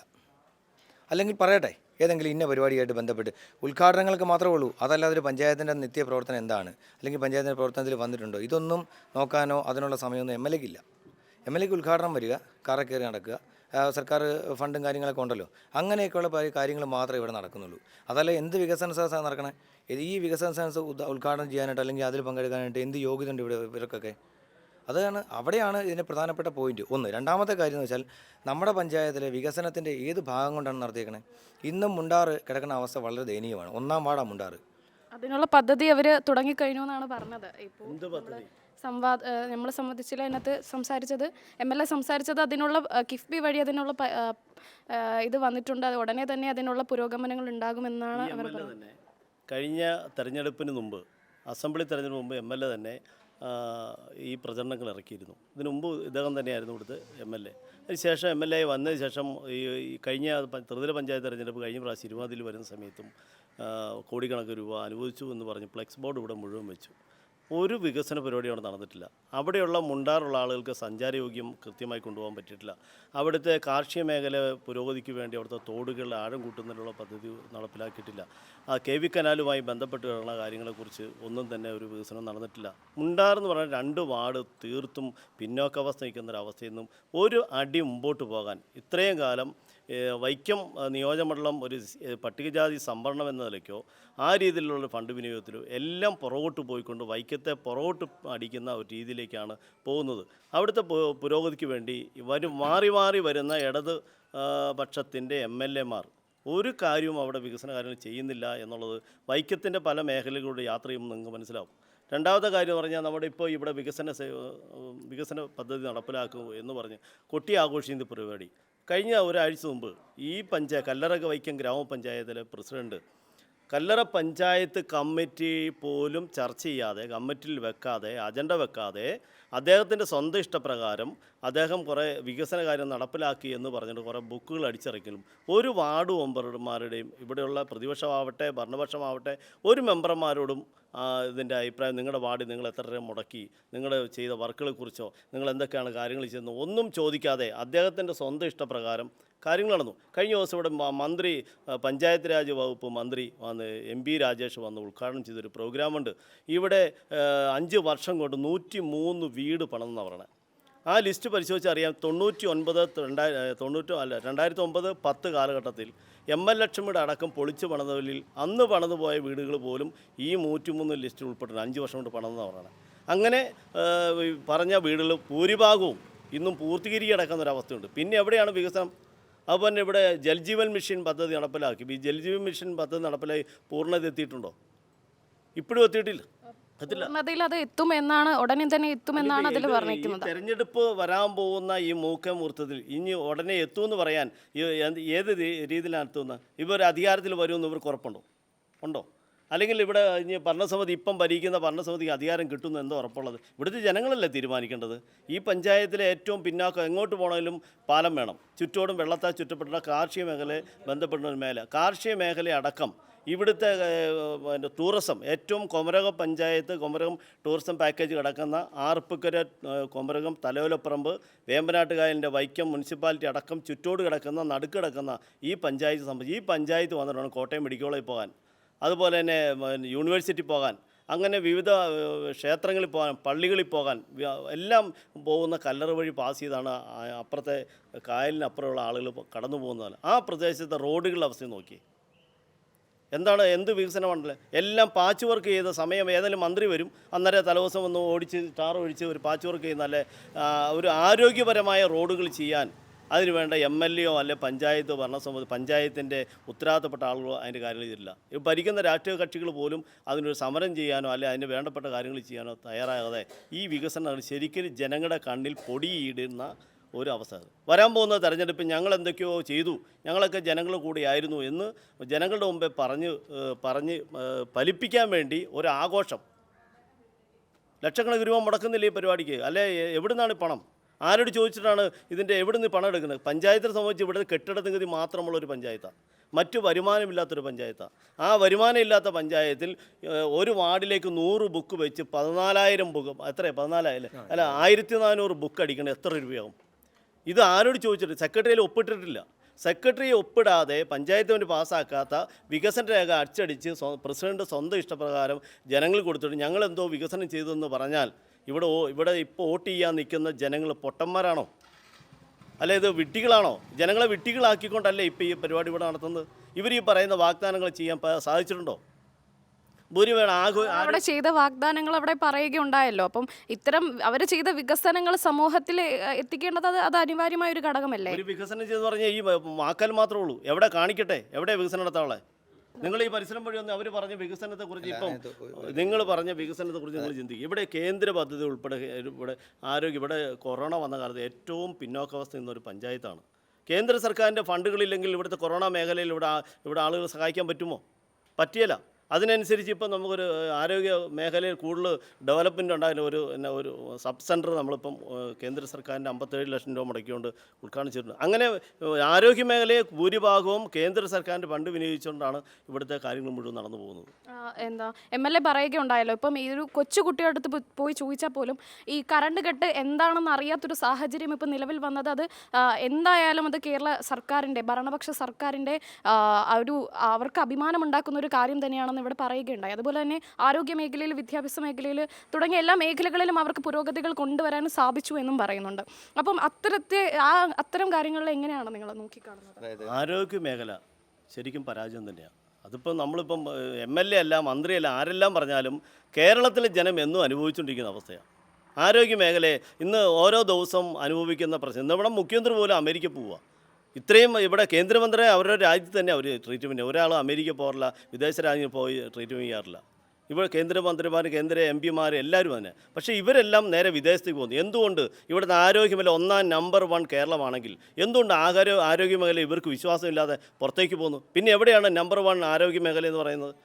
അല്ലെങ്കിൽ പറയട്ടെ ഏതെങ്കിലും ഇന്ന പരിപാടിയായിട്ട് ബന്ധപ്പെട്ട്. ഉദ്ഘാടനങ്ങൾക്ക് മാത്രമേ ഉള്ളൂ. അതല്ലാതെ ഒരു പഞ്ചായത്തിന്റെ നിത്യ പ്രവർത്തനം എന്താണ്? അല്ലെങ്കിൽ പഞ്ചായത്തിന്റെ പ്രവർത്തനത്തിൽ വന്നിട്ടുണ്ടോ? ഇതൊന്നും നോക്കാനോ അതിനുള്ള സമയമൊന്നും എം എൽ എക്കില്ല എം എൽ എക്ക് ഉദ്ഘാടനം വരിക കാറെ കയറി നടക്കുക സർക്കാർ ഫണ്ടും കാര്യങ്ങളൊക്കെ ഉണ്ടല്ലോ. അങ്ങനെയൊക്കെയുള്ള കാര്യങ്ങൾ മാത്രമേ ഇവിടെ നടക്കുന്നുള്ളൂ. അതല്ല എന്ത് വികസന സദസ്സാണ് നടക്കണേ? ഈ വികസന സദസ്സ് ഉദ്- ഉദ്ഘാടനം ചെയ്യാനായിട്ട് അല്ലെങ്കിൽ അതിൽ പങ്കെടുക്കാനായിട്ട് എന്ത് യോഗ്യത ഉണ്ട് ഇവിടെ ഇവർക്കൊക്കെ? അതാണ് അവിടെയാണ് ഇതിന്റെ പ്രധാനപ്പെട്ട പോയിന്റ്. ഒന്ന് രണ്ടാമത്തെ കാര്യം എന്ന് വെച്ചാൽ നമ്മുടെ പഞ്ചായത്തിലെ വികസനത്തിന്റെ ഏത് ഭാഗം കൊണ്ടാണ് നടത്തിയേക്കണേ? ഇന്നും മുണ്ടാറ് കിടക്കുന്ന അവസ്ഥ വളരെ ദയനീയമാണ്. ഒന്നാം വാർഡാണ് മുണ്ടാറ്. അതിനുള്ള പദ്ധതി അവർ തുടങ്ങിക്കഴിഞ്ഞു എന്നാണ് പറഞ്ഞത്. ഇപ്പോൾ സംവാദ നമ്മൾ സംബന്ധിച്ചില്ല അതിനകത്ത് സംസാരിച്ചത്. എം എൽ എ സംസാരിച്ചത് അതിനുള്ള കിഫ്ബി വഴി അതിനുള്ള ഇത് വന്നിട്ടുണ്ട്. അത് ഉടനെ തന്നെ അതിനുള്ള പുരോഗമനങ്ങൾ ഉണ്ടാകുമെന്നാണ് അവർ പറഞ്ഞത്. കഴിഞ്ഞ തെരഞ്ഞെടുപ്പിന് മുമ്പ് അസംബ്ലി തെരഞ്ഞെടുപ്പ് മുമ്പ് എം എൽ എ തന്നെ ഈ പ്രചരണങ്ങൾ ഇറക്കിയിരുന്നു. ഇതിനു മുമ്പ് ഇദ്ദേഹം തന്നെയായിരുന്നു ഇവിടുത്തെ എം എൽ എ അതിനുശേഷം എം എൽ എ വന്നതിന് ശേഷം ഈ കഴിഞ്ഞ ത്രിതല പഞ്ചായത്ത് തെരഞ്ഞെടുപ്പ് കഴിഞ്ഞ പ്രാവശ്യം ഇരുപതിൽ വരുന്ന സമയത്തും കോടിക്കണക്കിന് രൂപ അനുവദിച്ചു എന്ന് പറഞ്ഞ് ഫ്ലെക്സ് ബോർഡ് ഇവിടെ മുഴുവൻ വെച്ചു. ഒരു വികസന പരിപാടി അവിടെ നടന്നിട്ടില്ല. അവിടെയുള്ള മുണ്ടാറുള്ള ആളുകൾക്ക് സഞ്ചാരയോഗ്യം കൃത്യമായി കൊണ്ടുപോകാൻ പറ്റിയിട്ടില്ല. അവിടുത്തെ കാർഷിക മേഖല പുരോഗതിക്ക് വേണ്ടി അവിടുത്തെ തോടുകളിൽ ആഴം കൂട്ടുന്നതിനുള്ള പദ്ധതി നടപ്പിലാക്കിയിട്ടില്ല. ആ കെ വി കനാലുമായി ബന്ധപ്പെട്ട് വരുന്ന കാര്യങ്ങളെക്കുറിച്ച് ഒന്നും തന്നെ ഒരു വികസനം നടന്നിട്ടില്ല. മുണ്ടാർ എന്ന് പറഞ്ഞാൽ രണ്ട് വാർഡ് തീർത്തും പിന്നോക്കാവസ്ഥ നിൽക്കുന്ന ഒരു അവസ്ഥയിൽ നിന്നും ഒരു അടി മുമ്പോട്ട് പോകാൻ ഇത്രയും കാലം വൈക്കം നിയോജകമണ്ഡലം ഒരു പട്ടികജാതി സംവരണം എന്ന നിലയ്ക്കോ ആ രീതിയിലുള്ള ഫണ്ട് വിനിയോഗത്തിലോ എല്ലാം പുറകോട്ട് പോയിക്കൊണ്ട് വൈക്കത്തെ പുറകോട്ട് അടിക്കുന്ന ഒരു രീതിയിലേക്കാണ് പോകുന്നത്. അവിടുത്തെ പുരോഗതിക്ക് വേണ്ടി വരും മാറി മാറി വരുന്ന ഇടത് പക്ഷത്തിന്റെ എം എൽ എമാർ ഒരു കാര്യവും അവിടെ വികസന കാര്യങ്ങൾ ചെയ്യുന്നില്ല എന്നുള്ളത് വൈക്കത്തിന്റെ പല മേഖലകളിലൂടെ യാത്ര ചെയ്യുമ്പോൾ നിങ്ങൾക്ക് മനസ്സിലാവും. രണ്ടാമത്തെ കാര്യം പറഞ്ഞാൽ നമ്മുടെ ഇപ്പോൾ ഇവിടെ വികസന വികസന പദ്ധതി നടപ്പിലാക്കും എന്ന് പറഞ്ഞ് കൊട്ടി ആഘോഷിക്കുന്ന പരിപാടി. കഴിഞ്ഞ ഒരാഴ്ച മുമ്പ് ഈ പഞ്ചായ കല്ലറ വൈക്കം ഗ്രാമപഞ്ചായത്തിലെ പ്രസിഡന്റ് കല്ലറ പഞ്ചായത്ത് കമ്മിറ്റി പോലും ചർച്ച ചെയ്യാതെ കമ്മിറ്റിയിൽ വെക്കാതെ അജണ്ട വെക്കാതെ അദ്ദേഹത്തിന്റെ സ്വന്തം ഇഷ്ടപ്രകാരം അദ്ദേഹം കുറേ വികസന കാര്യം നടപ്പിലാക്കി എന്ന് പറഞ്ഞിട്ട് കുറേ ബുക്കുകൾ അടിച്ചിറക്കലും ഒരു വാർഡ് മെമ്പർമാരുടെയും ഇവിടെയുള്ള പ്രതിപക്ഷമാവട്ടെ ഭരണപക്ഷമാവട്ടെ ഒരു മെമ്പർമാരോടും ഇതിന്റെ അഭിപ്രായം നിങ്ങളുടെ വാർഡിൽ നിങ്ങൾ എത്ര രൂപ മുടക്കി? നിങ്ങൾ ചെയ്ത വർക്കുകളെക്കുറിച്ചോ? നിങ്ങൾ എന്തൊക്കെയാണ് കാര്യങ്ങൾ ചെയ്യുന്നത്? ഒന്നും ചോദിക്കാതെ അദ്ദേഹത്തിന്റെ സ്വന്തം ഇഷ്ടപ്രകാരം കാര്യങ്ങൾ നടന്നു. കഴിഞ്ഞ ദിവസം ഇവിടെ മന്ത്രി പഞ്ചായത്ത് രാജ് വകുപ്പ് മന്ത്രി വന്ന് എം പി രാജേഷ് വന്ന് ഉദ്ഘാടനം ചെയ്തൊരു പ്രോഗ്രാമുണ്ട്. ഇവിടെ അഞ്ച് വർഷം കൊണ്ട് നൂറ്റി മൂന്ന് വീട് പണം പറയണേ ആ ലിസ്റ്റ് പരിശോധിച്ച് അറിയാം തൊണ്ണൂറ്റി ഒൻപത് രണ്ടായിരം തൊണ്ണൂറ്റി അല്ല രണ്ടായിരത്തി ഒമ്പത് പത്ത് കാലഘട്ടത്തിൽ എം എൽ ലക്ഷ്മിയുടെ അടക്കം പൊളിച്ച് പണിതവരിൽ അന്ന് പണിതുപോയ വീടുകൾ പോലും ഈ നൂറ്റിമൂന്ന് ലിസ്റ്റിൽ ഉൾപ്പെട്ടിട്ടുണ്ട്. അഞ്ച് വർഷം കൊണ്ട് പണമെന്ന് പറയണം അങ്ങനെ പറഞ്ഞ വീടുകൾ ഭൂരിഭാഗവും ഇന്നും പൂർത്തീകരിക്കടക്കുന്ന ഒരവസ്ഥയുണ്ട് പിന്നെ എവിടെയാണ് വികസനം? അതുപോലെ തന്നെ ഇവിടെ ജൽജീവൻ മിഷൻ പദ്ധതി നടപ്പിലാക്കി. ഈ ജൽജീവൻ മിഷൻ പദ്ധതി നടപ്പിലായി പൂർണത എത്തിയിട്ടുണ്ടോ? ഇപ്പോഴും എത്തിയിട്ടില്ല. പൂർണതയിൽ അത് എത്തുമെന്നാണ് ഉടനെ തന്നെ എത്തുമെന്നാണ് അതിൽ പറഞ്ഞിരിക്കുന്നത് തെരഞ്ഞെടുപ്പ് വരാൻ പോകുന്ന ഈ മൂക്കമുഹൂർത്തത്തിൽ ഇനി ഉടനെ എത്തുമെന്ന് പറയാൻ ഏത് രീതിയിലാണ് എത്തുന്നത്? ഇവർ അധികാരത്തിൽ വരുമെന്ന് ഇവർക്ക് ഉറപ്പുണ്ടോ? ഉണ്ടോ? അല്ലെങ്കിൽ ഇവിടെ ഇനി ഭരണസമിതി ഇപ്പം ഭരിക്കുന്ന ഭരണസമിതിക്ക് അധികാരം കിട്ടുന്നു എന്തോ ഉറപ്പുള്ളത്? ഇവിടുത്തെ ജനങ്ങളല്ലേ തീരുമാനിക്കേണ്ടത്? ഈ പഞ്ചായത്തിലെ ഏറ്റവും പിന്നാക്കം എങ്ങോട്ട് പോകണമെങ്കിലും പാലം വേണം. ചുറ്റോടും വെള്ളത്താൽ ചുറ്റപ്പെട്ട കാർഷിക മേഖലയെ ബന്ധപ്പെടുന്ന ഒരു മേഖല. കാർഷിക മേഖല അടക്കം ഇവിടുത്തെ പിന്നെ ടൂറിസം ഏറ്റവും കൊമരകം പഞ്ചായത്ത് കൊമരകം ടൂറിസം പാക്കേജ് കിടക്കുന്ന ആർപ്പുക്കര കൊമരകം തലയോലപ്പറമ്പ് വേമ്പനാട്ടുകായലിന്റെ വൈക്കം മുനിസിപ്പാലിറ്റി അടക്കം ചുറ്റോട് കിടക്കുന്ന നടുക്ക് കിടക്കുന്ന ഈ പഞ്ചായത്ത് സംബന്ധിച്ച് ഈ പഞ്ചായത്ത് വന്നിട്ടാണ് കോട്ടയം മെഡിക്കൽ കോളേജിൽ പോകാൻ. അതുപോലെ തന്നെ യൂണിവേഴ്സിറ്റി പോകാൻ അങ്ങനെ വിവിധ ക്ഷേത്രങ്ങളിൽ പോകാൻ പള്ളികളിൽ പോകാൻ എല്ലാം പോകുന്ന കല്ലറ വഴി പാസ് ചെയ്താണ് അപ്പുറത്തെ കായലിനപ്പുറമുള്ള ആളുകൾ കടന്നു പോകുന്നത് ആ പ്രദേശത്തെ റോഡുകളുടെ അവസ്ഥ നോക്കി എന്താണ് എന്ത് വികസനമാണല്ലേ എല്ലാം പാച്ച് വർക്ക് ചെയ്ത സമയം ഏതെങ്കിലും മന്ത്രി വരും അന്നേരം തലേദിവസം ഒന്ന് ഓടിച്ച് ടാർ ഒഴിച്ച് ഒരു പാച്ച് വർക്ക് ചെയ്യുന്ന അല്ലെ ഒരു ആരോഗ്യപരമായ റോഡുകൾ ചെയ്യാൻ അതിന് വേണ്ട എം എൽ എയോ അല്ലെ പഞ്ചായത്ത് ഭരണസമിതി പഞ്ചായത്തിന്റെ ഉത്തരവാദിത്തപ്പെട്ട ആളുകളോ അതിന്റെ കാര്യങ്ങൾ ചെയ്തില്ല ഈ ഭരിക്കുന്ന രാഷ്ട്രീയ കക്ഷികൾ പോലും അതിനൊരു സമരം ചെയ്യാനോ അല്ലെ അതിന് വേണ്ടപ്പെട്ട കാര്യങ്ങൾ ചെയ്യാനോ തയ്യാറാകാതെ ഈ വികസനങ്ങൾ ശരിക്കും ജനങ്ങളുടെ കണ്ണിൽ പൊടിയിടുന്ന ഒരു അവസ്ഥ. വരാൻ പോകുന്ന തെരഞ്ഞെടുപ്പ് ഞങ്ങൾ എന്തൊക്കെയോ ചെയ്തു. ഞങ്ങളൊക്കെ ജനങ്ങൾ കൂടിയായിരുന്നു എന്ന് ജനങ്ങളുടെ മുമ്പേ പറഞ്ഞ് പറഞ്ഞ് ഫലിപ്പിക്കാൻ വേണ്ടി ഒരു ആഘോഷം. ലക്ഷക്കണക്കിന് രൂപ മുടക്കുന്നില്ല ഈ പരിപാടിക്ക്? അല്ലെ എവിടുന്നാണ് പണം? ആരോട് ചോദിച്ചിട്ടാണ് ഇതിന്റെ എവിടെ നിന്ന് പണം എടുക്കുന്നത്? പഞ്ചായത്തിനെ സംബന്ധിച്ച് ഇവിടെ കെട്ടിട നികുതി മാത്രമുള്ള ഒരു പഞ്ചായത്താണ് മറ്റു വരുമാനമില്ലാത്തൊരു പഞ്ചായത്താണ് ആ വരുമാനമില്ലാത്ത പഞ്ചായത്തിൽ ഒരു വാർഡിലേക്ക് നൂറ് ബുക്ക് വെച്ച് പതിനാലായിരം ബുക്ക് എത്ര പതിനാലായിരം അല്ല? ആയിരത്തി നാനൂറ് ബുക്ക് അടിക്കണത് എത്ര രൂപയാകും ഇത് ആരോട് ചോദിച്ചിട്ട്? സെക്രട്ടറിയിൽ ഒപ്പിട്ടിട്ടില്ല. സെക്രട്ടറി ഒപ്പിടാതെ പഞ്ചായത്ത് വേണ്ടി പാസ്സാക്കാത്ത വികസന രേഖ അച്ചടിച്ച് പ്രസിഡന്റ് സ്വന്തം ഇഷ്ടപ്രകാരം ജനങ്ങൾ കൊടുത്തിട്ട് ഞങ്ങൾ എന്തോ വികസനം ചെയ്തെന്ന് പറഞ്ഞാൽ ഇവിടെ ഇവിടെ ഇപ്പോൾ വോട്ട് ചെയ്യാൻ നിൽക്കുന്ന ജനങ്ങൾ പൊട്ടന്മാരാണോ? അല്ല ഇത് വിട്ടികളാണോ ജനങ്ങളെ വിട്ടികളാക്കിക്കൊണ്ടല്ലേ ഇപ്പോൾ ഈ പരിപാടി ഇവിടെ നടത്തുന്നത്? ഇവർ ഈ പറയുന്ന വാഗ്ദാനങ്ങൾ ചെയ്യാൻ സാധിച്ചിട്ടുണ്ടോ? അവിടെ ചെയ്ത വാഗ്ദാനങ്ങൾ അവിടെ പറയുകയുണ്ടായല്ലോ. അപ്പം ഇത്തരം അവർ ചെയ്ത വികസനങ്ങൾ സമൂഹത്തിൽ എത്തിക്കേണ്ടത് അത് അത് അനിവാര്യമായ ഒരു ഘടകമല്ലേ? ഒരു വികസനം ചെയ്തെന്ന് പറഞ്ഞാൽ ഈ വാക്കാൽ മാത്രമേ ഉള്ളൂ. എവിടെ കാണിക്കട്ടെ? എവിടെ വികസനം നടത്താനുള്ളത് നിങ്ങൾ ഈ പരിസരം വഴി ഒന്ന് അവർ പറഞ്ഞ വികസനത്തെ കുറിച്ച് ഇപ്പം നിങ്ങൾ പറഞ്ഞ വികസനത്തെ കുറിച്ച് നിങ്ങൾ ചിന്തിക്കും. ഇവിടെ കേന്ദ്ര പദ്ധതി ഉൾപ്പെടെ ഇവിടെ ആരോഗ്യം ഇവിടെ കൊറോണ വന്ന കാലത്ത് ഏറ്റവും പിന്നോക്കാവസ്ഥ നിന്നൊരു പഞ്ചായത്താണ്. കേന്ദ്ര സർക്കാരിന്റെ ഫണ്ടുകളില്ലെങ്കിൽ ഇവിടുത്തെ കൊറോണ മേഖലയിൽ ഇവിടെ ഇവിടെ ആളുകൾ സഹായിക്കാൻ പറ്റുമോ? പറ്റിയല്ല. അതിനനുസരിച്ച് ഇപ്പം നമുക്കൊരു ആരോഗ്യ മേഖലയിൽ കൂടുതൽ ഡെവലപ്മെന്റ് ഉണ്ടായാലും ഒരു എന്നാ ഒരു സബ് സെന്റർ നമ്മളിപ്പം കേന്ദ്ര സർക്കാരിന്റെ അമ്പത്തേഴ് ലക്ഷം രൂപ മുടക്കിക്കൊണ്ട് ഉദ്ഘാടനിച്ചിട്ടുണ്ട് അങ്ങനെ ആരോഗ്യ മേഖലയെ ഭൂരിഭാഗവും കേന്ദ്ര സർക്കാരിന്റെ ഫണ്ട് വിനിയോഗിച്ചുകൊണ്ടാണ് ഇവിടുത്തെ കാര്യങ്ങൾ മുഴുവൻ നടന്നു പോകുന്നത്. എന്താ എം എൽ എ പറയുകയുണ്ടായല്ലോ ഇപ്പം ഈ ഒരു കൊച്ചു അടുത്ത് പോയി ചോദിച്ചാൽ പോലും ഈ കറണ്ട് കെട്ട് എന്താണെന്ന് അറിയാത്തൊരു സാഹചര്യം ഇപ്പം നിലവിൽ വന്നത് അത് എന്തായാലും അത് കേരള സർക്കാരിന്റെ ഭരണപക്ഷ സർക്കാരിന്റെ ഒരു അവർക്ക് അഭിമാനമുണ്ടാക്കുന്ന ഒരു കാര്യം തന്നെയാണെന്ന് ഇവിടെ പറയുകയുണ്ടായി. അതുപോലെ തന്നെ ആരോഗ്യ മേഖലയിൽ വിദ്യാഭ്യാസ മേഖലയിൽ തുടങ്ങിയ എല്ലാ മേഖലകളിലും അവർക്ക് പുരോഗതികൾ കൊണ്ടുവരാൻ സാധിച്ചു എന്നും പറയുന്നുണ്ട്. അപ്പം അത്തരത്തെ ആ അത്തരം കാര്യങ്ങളിൽ എങ്ങനെയാണ് നിങ്ങൾ നോക്കിക്കാണുന്നത്? അതായത് ആരോഗ്യ മേഖല ശരിക്കും പരാജയം തന്നെയാണ് അതിപ്പം നമ്മളിപ്പം എം എൽ എ അല്ല മന്ത്രിയല്ല ആരെല്ലാം പറഞ്ഞാലും കേരളത്തിലെ ജനം എന്നും അനുഭവിച്ചുകൊണ്ടിരിക്കുന്ന അവസ്ഥയാണ് ആരോഗ്യ മേഖലയെ ഇന്ന് ഓരോ ദിവസം അനുഭവിക്കുന്ന പ്രശ്നം. ഇന്ന് ഇവിടെ മുഖ്യമന്ത്രി പോലും അമേരിക്ക പോവുക ഇത്രയും ഇവിടെ കേന്ദ്രമന്ത്രി അവരുടെ രാജ്യത്ത് തന്നെ അവർ ട്രീറ്റ്മെന്റ് ഒരാൾ അമേരിക്ക പോകാറില്ല വിദേശ രാജ്യം പോയി ട്രീറ്റ്മെന്റ് ചെയ്യാറില്ല. ഇവിടെ കേന്ദ്രമന്ത്രിമാർ കേന്ദ്ര എം പിമാർ എല്ലാവരും തന്നെ. പക്ഷേ ഇവരെല്ലാം നേരെ വിദേശത്തേക്ക് പോകുന്നു. എന്തുകൊണ്ട്? ഇവിടുത്തെ ആരോഗ്യമേഖല ഒന്നാം നമ്പർ വൺ കേരളമാണെങ്കിൽ എന്തുകൊണ്ട് ആരോഗ്യ ആരോഗ്യ മേഖല ഇവർക്ക് വിശ്വാസമില്ലാതെ പുറത്തേക്ക് പോകുന്നു? പിന്നെ എവിടെയാണ് നമ്പർ വൺ ആരോഗ്യ മേഖല എന്ന് പറയുന്നത്?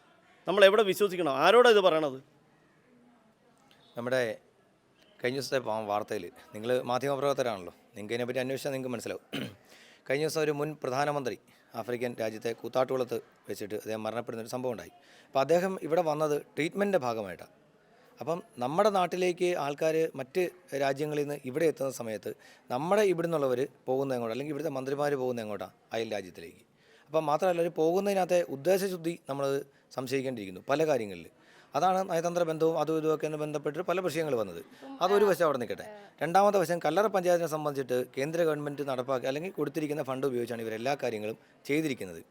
നമ്മൾ എവിടെ വിശ്വസിക്കണം? ആരോടാണ് ഇത് പറയണത്? നമ്മുടെ കഴിഞ്ഞ ദിവസത്തെ വാർത്തയിൽ നിങ്ങൾ മാധ്യമപ്രവർത്തകരാണല്ലോ. നിങ്ങൾക്ക് ഇതിനെപ്പറ്റി അന്വേഷിച്ചാൽ നിങ്ങൾക്ക് മനസ്സിലാവും. കഴിഞ്ഞ ദിവസം ഒരു മുൻ പ്രധാനമന്ത്രി ആഫ്രിക്കൻ രാജ്യത്തെ കൂത്താട്ടുകുളത്ത് വെച്ചിട്ട് അദ്ദേഹം മരണപ്പെടുന്ന ഒരു സംഭവം ഉണ്ടായി അപ്പോൾ അദ്ദേഹം ഇവിടെ വന്നത് ട്രീറ്റ്മെന്റിന്റെ ഭാഗമായിട്ടാണ്. അപ്പം നമ്മുടെ നാട്ടിലേക്ക് ആൾക്കാർ മറ്റ് രാജ്യങ്ങളിൽ നിന്ന് ഇവിടെ എത്തുന്ന സമയത്ത് നമ്മുടെ ഇവിടെ നിന്നുള്ളവർ പോകുന്ന എങ്ങോട്ടാണ് അല്ലെങ്കിൽ ഇവിടുത്തെ മന്ത്രിമാർ പോകുന്ന എങ്ങോട്ടാണ് അയൽ രാജ്യത്തിലേക്ക്. അപ്പം മാത്രമല്ല ഒരു പോകുന്നതിനകത്തെ ഉദ്ദേശശുദ്ധി നമ്മൾ സംശയിക്കേണ്ടിയിരിക്കുന്നു പല കാര്യങ്ങളിൽ അതാണ് നയതന്ത്ര ബന്ധവും അതും ഇതുമൊക്കെ ബന്ധപ്പെട്ട് പല വിഷയങ്ങൾ വന്നത്. അതൊരു വശം അവിടെ നിൽക്കട്ടെ. രണ്ടാമത്തെ വശം കല്ലറ പഞ്ചായത്തിനെ സംബന്ധിച്ചിട്ട് കേന്ദ്ര ഗവൺമെന്റ് നടപ്പാക്കി അല്ലെങ്കിൽ കൊടുത്തിരിക്കുന്ന ഫണ്ട് ഉപയോഗിച്ചാണ് ഇവർ എല്ലാ കാര്യങ്ങളും ചെയ്തിരിക്കുന്നത്.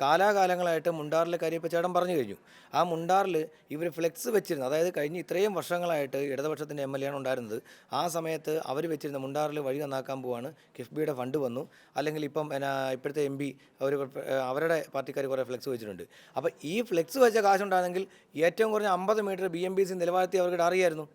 കാലാകാലങ്ങളായിട്ട് മുണ്ടാറിലെ കാര്യം ഇപ്പോൾ ചേട്ടൻ പറഞ്ഞു കഴിഞ്ഞു. ആ മുണ്ടാറിൽ ഇവർ ഫ്ലെക്സ് വെച്ചിരുന്നു അതായത് കഴിഞ്ഞ ഇത്രയും വർഷങ്ങളായിട്ട് ഇടതുപക്ഷത്തിന്റെ എം എൽ എ ആണ് ഉണ്ടായിരുന്നത്. ആ സമയത്ത് അവർ വെച്ചിരുന്ന മുണ്ടാറിൽ വഴി നന്നാക്കാൻ പോവാണ്. കിഫ്ബിയുടെ ഫണ്ട് വന്നു. അല്ലെങ്കിൽ ഇപ്പം എന്നാ ഇപ്പോഴത്തെ എം പി അവർ അവരുടെ പാർട്ടിക്കാർ കുറേ ഫ്ലെക്സ് വെച്ചിട്ടുണ്ട്. അപ്പോൾ ഈ ഫ്ലെക്സ് വെച്ച കാശുണ്ടായിരുന്നെങ്കിൽ ഏറ്റവും കുറഞ്ഞ അമ്പത് metre B M B C നിലവാരത്തിൽ അവർക്ക് അറിയായിരുന്നു